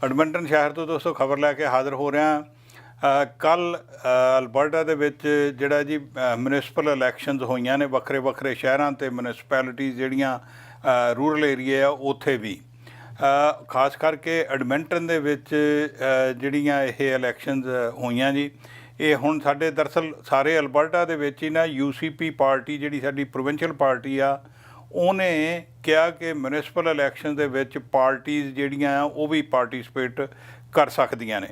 ਐਡਮਿੰਟਨ ਸ਼ਹਿਰ ਤੋਂ ਦੋਸਤੋ ਖਬਰ ਲੈ ਕੇ ਹਾਜ਼ਰ ਹੋ ਰਿਹਾ। ਕੱਲ ਅਲਬਰਟਾ ਦੇ ਵਿੱਚ ਜਿਹੜਾ ਜੀ ਮਿਊਨਿਸਪਲ ਇਲੈਕਸ਼ਨਸ ਹੋਈਆਂ ਨੇ ਵੱਖਰੇ ਵੱਖਰੇ ਸ਼ਹਿਰਾਂ ਤੇ ਮਿਊਨਿਸਪੈਲਿਟੀਜ਼ ਜਿਹੜੀਆਂ ਰੂਰਲ ਏਰੀਆ ਆ, ਉੱਥੇ ਵੀ। ਖਾਸ ਕਰਕੇ ਐਡਮਿੰਟਨ ਦੇ ਵਿੱਚ ਜਿਹੜੀਆਂ ਇਹ ਇਲੈਕਸ਼ਨਸ ਹੋਈਆਂ ਜੀ ਇਹ ਹੁਣ ਸਾਡੇ ਦਰਸਲ ਸਾਰੇ ਅਲਬਰਟਾ ਦੇ ਵਿੱਚ ਹੀ ਨਾ ਯੂਸੀਪੀ ਪਾਰਟੀ ਜਿਹੜੀ ਸਾਡੀ ਪ੍ਰੋਵਿੰਸ਼ੀਅਲ ਪਾਰਟੀ ਆ, ਉਹਨੇ ਕਿਹਾ ਕਿ ਮਿਊਨਿਸਪਲ ਇਲੈਕਸ਼ਨ ਦੇ ਵਿੱਚ ਪਾਰਟੀਆਂ ਜਿਹੜੀਆਂ ਆ, ਉਹ ਵੀ ਪਾਰਟਿਸਿਪੇਟ ਕਰ ਸਕਦੀਆਂ ਨੇ।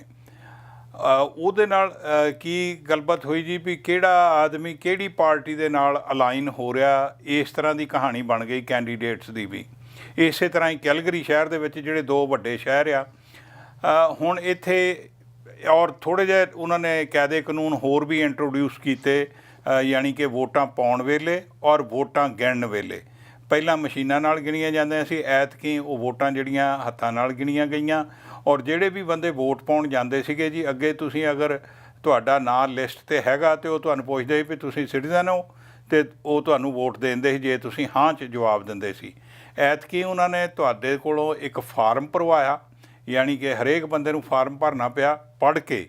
ਉਹਦੇ ਨਾਲ ਕੀ ਗੱਲਬਾਤ ਹੋਈ ਜੀ ਵੀ ਕਿਹੜਾ ਆਦਮੀ ਕਿਹੜੀ ਪਾਰਟੀ ਦੇ ਨਾਲ ਅਲਾਈਨ ਹੋ ਰਿਹਾ, ਇਸ ਤਰ੍ਹਾਂ ਦੀ ਕਹਾਣੀ ਬਣ ਗਈ ਕੈਂਡੀਡੇਟਸ ਦੀ ਵੀ। ਇਸੇ ਤਰ੍ਹਾਂ ਹੀ ਕੈਲਗਰੀ ਸ਼ਹਿਰ ਦੇ ਵਿੱਚ ਜਿਹੜੇ ਦੋ ਵੱਡੇ ਸ਼ਹਿਰ ਆ ਹੁਣ ਇੱਥੇ ਔਰ ਥੋੜੇ ਜਿਹੇ ਉਹਨਾਂ ਨੇ ਕਾਇਦੇ ਕਾਨੂੰਨ ਹੋਰ ਵੀ ਇੰਟਰੋਡਿਊਸ ਕੀਤੇ ਅ, ਯਾਨੀ ਕਿ ਵੋਟਾਂ ਪਾਉਣ ਵੇਲੇ ਔਰ ਵੋਟਾਂ ਗਿਣਨ ਵੇਲੇ। ਪਹਿਲਾਂ ਮਸ਼ੀਨਾਂ ਨਾਲ ਗਿਣੀਆਂ ਜਾਂਦੀਆਂ ਸੀ ਐਤਕੀ ਉਹ ਵੋਟਾਂ ਜਿਹੜੀਆਂ ਹੱਥਾਂ ਨਾਲ ਗਿਣੀਆਂ ਗਈਆਂ। ਔਰ ਜਿਹੜੇ ਵੀ ਬੰਦੇ ਵੋਟ ਪਾਉਣ ਜਾਂਦੇ ਸੀਗੇ ਜੀ ਅੱਗੇ ਤੁਸੀਂ ਅਗਰ ਤੁਹਾਡਾ ਨਾਂ ਲਿਸਟ ਤੇ ਹੈਗਾ ਤੇ ਉਹ ਤੁਹਾਨੂੰ ਪੁੱਛਦੇ ਸੀ ਵੀ ਤੁਸੀਂ ਸਿਟੀਜ਼ਨ ਹੋ ਤੇ ਉਹ ਤੁਹਾਨੂੰ ਵੋਟ ਦੇਂਦੇ ਸੀ ਜੇ ਤੁਸੀਂ ਹਾਂ 'ਚ ਜਵਾਬ ਦਿੰਦੇ ਸੀ। ਐਤਕੀ ਉਹਨਾਂ ਨੇ ਤੁਹਾਡੇ ਕੋਲੋਂ ਇੱਕ ਫਾਰਮ ਭਰਵਾਇਆ ਯਾਨੀ ਕਿ ਹਰੇਕ ਬੰਦੇ ਨੂੰ ਫਾਰਮ ਭਰਨਾ ਪਿਆ, ਪੜ੍ਹ ਕੇ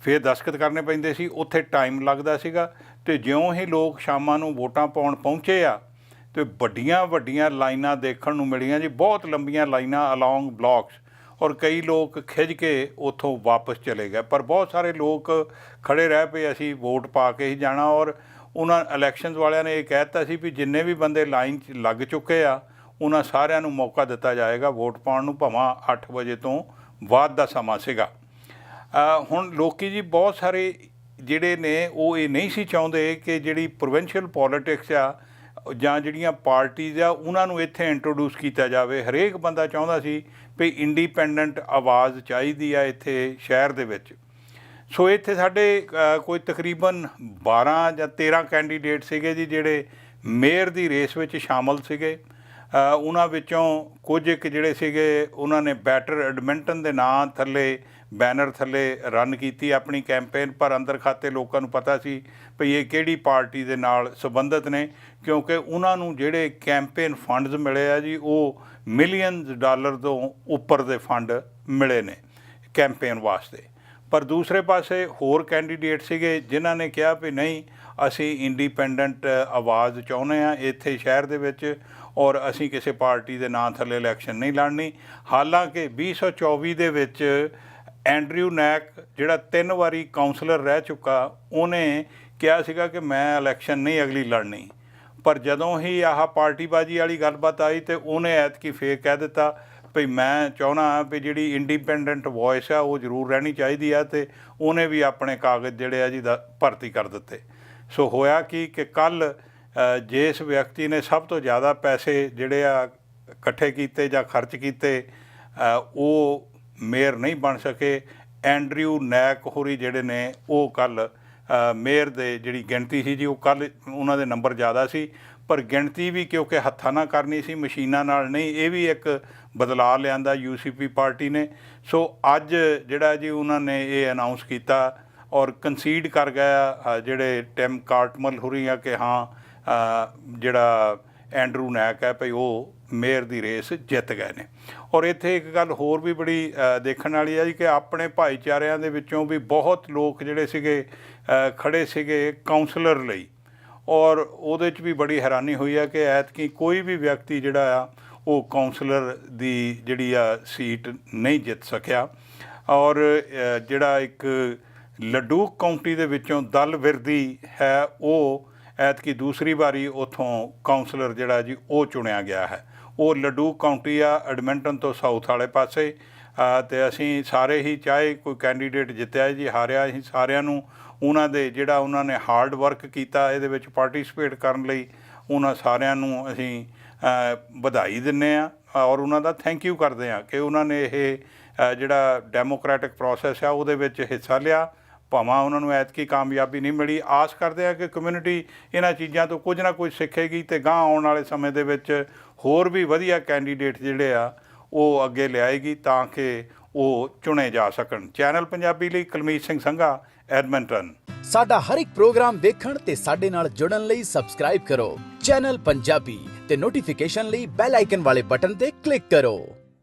ਫਿਰ ਦਸਖਤ ਕਰਨੇ ਪੈਂਦੇ ਸੀ, ਉੱਥੇ ਟਾਈਮ ਲੱਗਦਾ ਸੀਗਾ ਤੇ ਜਿਉਂ ਹੀ ਲੋਕ ਸ਼ਾਮਾਂ ਨੂੰ ਵੋਟਾਂ ਪਾਉਣ ਪਹੁੰਚੇ ਆ, ਤੇ ਵੱਡੀਆਂ ਵੱਡੀਆਂ ਲਾਈਨਾਂ ਦੇਖਣ ਨੂੰ ਮਿਲੀਆਂ ਜੀ, ਬਹੁਤ ਲੰਬੀਆਂ ਲਾਈਨਾਂ ਅਲੋਂਗ ਬਲਾਕਸ ਔਰ ਕਈ ਲੋਕ ਖਿੱਚ ਕੇ ਉੱਥੋਂ ਵਾਪਸ ਚਲੇ ਗਏ, ਪਰ ਬਹੁਤ ਸਾਰੇ ਲੋਕ ਖੜੇ ਰਹਿ ਪਏ, ਅਸੀਂ ਵੋਟ ਪਾ ਕੇ ਹੀ ਜਾਣਾ ਔਰ ਉਹਨਾਂ ਇਲੈਕਸ਼ਨਸ ਵਾਲਿਆਂ ਨੇ ਇਹ ਕਹਿ ਦਿੱਤਾ ਸੀ ਵੀ ਜਿੰਨੇ ਵੀ ਬੰਦੇ ਲਾਈਨ 'ਚ ਲੱਗ ਚੁੱਕੇ ਆ ਉਹਨਾਂ ਸਾਰਿਆਂ ਨੂੰ ਮੌਕਾ ਦਿੱਤਾ ਜਾਏਗਾ ਵੋਟ ਪਾਉਣ ਨੂੰ, ਭਾਵਾਂ 8 ਵਜੇ ਤੋਂ ਬਾਅਦ ਦਾ ਸਮਾਂ ਸੀਗਾ। ਹੁਣ ਲੋਕੀ ਜੀ ਬਹੁਤ ਸਾਰੇ ਜਿਹੜੇ ਨੇ, ਉਹ ਇਹ ਨਹੀਂ ਸੀ ਚਾਹੁੰਦੇ ਕਿ ਜਿਹੜੀ ਪ੍ਰੋਵਿੰਸ਼ੀਅਲ ਪੋਲਿਟਿਕਸ ਆ, ਜਾਂ ਜਿਹੜੀਆਂ ਪਾਰਟੀਆਂ ਆ, ਉਹਨਾਂ ਨੂੰ ਇੱਥੇ ਇੰਟਰੋਡਿਊਸ ਕੀਤਾ ਜਾਵੇ। ਹਰੇਕ ਬੰਦਾ ਚਾਹੁੰਦਾ ਸੀ ਵੀ ਇੰਡੀਪੈਂਡੈਂਟ ਆਵਾਜ਼ ਚਾਹੀਦੀ ਆ ਇੱਥੇ ਸ਼ਹਿਰ ਦੇ ਵਿੱਚ। ਸੋ ਇੱਥੇ ਸਾਡੇ ਕੋਈ ਤਕਰੀਬਨ 12 ਜਾਂ 13 ਕੈਂਡੀਡੇਟ ਸੀਗੇ ਜੀ, ਜਿਹੜੇ ਮੇਅਰ ਦੀ ਰੇਸ ਵਿੱਚ ਸ਼ਾਮਲ ਸੀਗੇ। ਉਹਨਾਂ ਵਿੱਚੋਂ ਕੁਝ ਇੱਕ ਜਿਹੜੇ ਸੀਗੇ, ਉਹਨਾਂ ਨੇ ਬੈਟਰ ਐਡਮਿੰਟਨ ਦੇ ਨਾਂ ਥੱਲੇ, ਬੈਨਰ ਥੱਲੇ ਰਨ ਕੀਤੀ ਆਪਣੀ ਕੈਂਪੇਨ ਪਰ ਅੰਦਰ ਖਾਤੇ ਲੋਕਾਂ ਨੂੰ ਪਤਾ ਸੀ ਭਈ ਇਹ ਕਿਹੜੀ ਪਾਰਟੀ ਦੇ ਨਾਲ ਸੰਬੰਧਿਤ ਨੇ, ਕਿਉਂਕਿ ਉਹਨਾਂ ਨੂੰ ਜਿਹੜੇ ਕੈਂਪੇਨ ਫੰਡਸ ਮਿਲੇ ਆ ਜੀ, ਉਹ ਮਿਲੀਅਨਸ ਡਾਲਰ ਤੋਂ ਉੱਪਰ ਦੇ ਫੰਡ ਮਿਲੇ ਨੇ ਕੈਂਪੇਨ ਵਾਸਤੇ। ਪਰ ਦੂਸਰੇ ਪਾਸੇ ਹੋਰ ਕੈਂਡੀਡੇਟ ਸੀਗੇ, ਜਿਨ੍ਹਾਂ ਨੇ ਕਿਹਾ ਵੀ ਨਹੀਂ, ਅਸੀਂ ਇੰਡੀਪੈਂਡੈਂਟ ਆਵਾਜ਼ ਚਾਹੁੰਦੇ ਆ ਇੱਥੇ ਸ਼ਹਿਰ ਦੇ ਵਿੱਚ ਔਰ ਅਸੀਂ ਕਿਸੇ ਪਾਰਟੀ ਦੇ ਨਾਂ ਥੱਲੇ ਇਲੈਕਸ਼ਨ ਨਹੀਂ ਲੜਨੀ। ਹਾਲਾਂਕਿ 2024 ਦੇ ਵਿੱਚ ਐਂਡਰਿਊ ਨੈਕ, ਜਿਹੜਾ ਤਿੰਨ ਵਾਰੀ ਕਾਉਂਸਲਰ ਰਹਿ ਚੁੱਕਾ, ਉਹਨੇ ਕਿਹਾ ਸੀਗਾ ਕਿ ਮੈਂ ਇਲੈਕਸ਼ਨ ਨਹੀਂ ਅਗਲੀ ਲੜਨੀ। ਪਰ ਜਦੋਂ ਹੀ ਆਹ ਪਾਰਟੀਬਾਜ਼ੀ ਵਾਲੀ ਗੱਲਬਾਤ ਆਈ ਤੇ ਉਹਨੇ ਐਤਕੀ ਫੇਰ ਕਹਿ ਦਿੱਤਾ ਵੀ ਮੈਂ ਚਾਹਣਾ ਵੀ ਜਿਹੜੀ ਇੰਡੀਪੈਂਡੈਂਟ ਵੌਇਸ ਆ, ਉਹ ਜ਼ਰੂਰ ਰਹਿਣੀ ਚਾਹੀਦੀ ਆ ਤੇ ਉਹਨੇ ਵੀ ਆਪਣੇ ਕਾਗਜ਼ ਜਿਹੜੇ ਆ ਜੀ ਦਾ ਭਰਤੀ ਕਰ ਦਿੱਤੇ। ਸੋ ਹੋਇਆ ਕਿ ਕਿ ਕੱਲ ਜਿਸ ਵਿਅਕਤੀ ਨੇ ਸਭ ਤੋਂ ਜ਼ਿਆਦਾ ਪੈਸੇ ਜਿਹੜੇ ਆ ਇਕੱਠੇ ਕੀਤੇ ਜਾਂ ਖਰਚ ਕੀਤੇ ਉਹ ਮੇਅਰ ਨਹੀਂ ਬਣ ਸਕੇ। ਐਂਡਰਿਊ ਨੈਕ ਹੋਰੀ ਜਿਹੜੇ ਨੇ, ਉਹ ਕੱਲ ਮੇਅਰ ਦੇ ਜਿਹੜੀ ਗਿਣਤੀ ਸੀ ਜੀ, ਉਹ ਕੱਲ ਉਹਨਾਂ ਦੇ ਨੰਬਰ ਜ਼ਿਆਦਾ ਸੀ। ਪਰ ਗਿਣਤੀ ਵੀ ਕਿਉਂਕਿ ਹੱਥਾਂ ਨਾਲ ਕਰਨੀ ਸੀ, ਮਸ਼ੀਨਾਂ ਨਾਲ ਨਹੀਂ, ਇਹ ਵੀ ਇੱਕ ਬਦਲਾਅ ਲਿਆਂਦਾ ਯੂਸੀਪੀ ਪਾਰਟੀ ਨੇ। ਸੋ ਅੱਜ ਜਿਹੜਾ ਜੀ ਉਹਨਾਂ ਨੇ ਇਹ ਅਨਾਉਂਸ ਕੀਤਾ ਔਰ ਕੰਸੀਡ ਕਰ ਗਿਆ ਜਿਹੜੇ ਟੈਮ ਕਾਰਟਮਲ ਹੋਰੀ ਆ ਕਿ ਹਾਂ ਜਿਹੜਾ ਐਂਡਰੂ ਨੈਕ ਹੈ ਭਈ ਉਹ ਮੇਅਰ ਦੀ ਰੇਸ ਜਿੱਤ ਗਏ ਨੇ। ਔਰ ਇੱਥੇ ਇੱਕ ਗੱਲ ਹੋਰ ਵੀ ਬੜੀ ਦੇਖਣ ਵਾਲੀ ਹੈ ਜੀ ਕਿ ਆਪਣੇ ਭਾਈਚਾਰਿਆਂ ਦੇ ਵਿੱਚੋਂ ਵੀ ਬਹੁਤ ਲੋਕ ਜਿਹੜੇ ਸੀਗੇ ਅ, ਖੜੇ ਸੀਗੇ ਕਾਉਂਸਲਰ ਲਈ। ਔਰ ਉਹਦੇ 'ਚ ਵੀ ਬੜੀ ਹੈਰਾਨੀ ਹੋਈ ਹੈ ਕਿ ਐਤਕੀ ਕੋਈ ਵੀ ਵਿਅਕਤੀ ਜਿਹੜਾ ਆ ਉਹ ਕਾਉਂਸਲਰ ਦੀ ਜਿਹੜੀ ਆ ਸੀਟ ਨਹੀਂ ਜਿੱਤ ਸਕਿਆ। ਔਰ ਜਿਹੜਾ ਇੱਕ ਲੱਡੂ ਕਾਉਂਟੀ ਦੇ ਵਿੱਚੋਂ ਦਲ ਵਿਰਦੀ ਹੈ ਉਹ ਐਤਕੀ ਦੂਸਰੀ ਵਾਰੀ ਉਥੋਂ ਕਾਉਂਸਲਰ ਜਿਹੜਾ ਜੀ ਉਹ ਚੁਣਿਆ ਗਿਆ ਹੈ। ਉਹ ਲੱਡੂਕ ਕਾਉਂਟੀ ਆ ਐਡਮਿੰਟਨ ਤੋਂ ਸਾਊਥ ਵਾਲੇ ਪਾਸੇ। ਅ, ਤੇ ਅਸੀਂ ਸਾਰੇ ਹੀ ਚਾਹੇ ਕੋਈ ਕੈਂਡੀਡੇਟ ਜਿੱਤਿਆ ਜੀ ਹਾਰਿਆ ਅਸੀਂ ਸਾਰਿਆਂ ਨੂੰ ਉਹਨਾਂ ਦੇ ਜਿਹੜਾ ਉਹਨਾਂ ਨੇ ਹਾਰਡ ਵਰਕ ਕੀਤਾ ਇਹਦੇ ਵਿੱਚ ਪਾਰਟਿਸਿਪੇਟ ਕਰਨ ਲਈ ਉਹਨਾਂ ਸਾਰਿਆਂ ਨੂੰ ਅਸੀਂ ਵਧਾਈ ਦਿੰਨੇ ਆ ਔਰ ਉਹਨਾਂ ਦਾ ਥੈਂਕ ਯੂ ਕਰਦੇ ਆ ਕਿ ਉਹਨਾਂ ਨੇ ਇਹ ਜਿਹੜਾ ਡੈਮੋਕ੍ਰੈਟਿਕ ਪ੍ਰੋਸੈਸ ਆ ਉਹਦੇ ਵਿੱਚ ਹਿੱਸਾ ਲਿਆ। ਭਾਵਾਂ ਉਹਨਾਂ ਨੂੰ ਐਤਕੀ ਕਾਮਯਾਬੀ ਨਹੀਂ ਮਿਲੀ। ਆਸ ਕਰਦੇ ਆ ਕਿ ਕਮਿਊਨਿਟੀ ਇਹਨਾਂ ਚੀਜ਼ਾਂ ਤੋਂ ਕੁਝ ਨਾ ਕੁਝ ਸਿੱਖੇਗੀ ਤੇ ਗਾਂ ਆਉਣ ਵਾਲੇ ਸਮੇਂ ਦੇ ਵਿੱਚ ਹੋਰ ਵੀ ਵਧੀਆ ਕੈਂਡੀਡੇਟ ਜਿਹੜੇ ਆ, ਉਹ ਅੱਗੇ ਲਿਆਏਗੀ ਤਾਂ ਕਿ ਉਹ ਚੁਣੇ ਜਾ ਸਕਣ। ਚੈਨਲ ਪੰਜਾਬੀ ਲਈ ਕੁਲਮੀਤ ਸਿੰਘ ਸੰਘਾ ਐਡਮਿੰਟਨ ਸਾਡਾ ਹਰ ਇੱਕ ਪ੍ਰੋਗਰਾਮ ਵੇਖਣ ਤੇ ਸਾਡੇ ਨਾਲ ਜੁੜਨ ਲਈ ਸਬਸਕ੍ਰਾਈਬ ਕਰੋ। ਚੈਨਲ ਪੰਜਾਬੀ ਤੇ ਨੋਟੀਫਿਕੇਸ਼ਨ ਲਈ ਬੈਲ ਆਈਕਨ ਵਾਲੇ ਬਟਨ ਤੇ ਕਲਿੱਕ ਕਰੋ।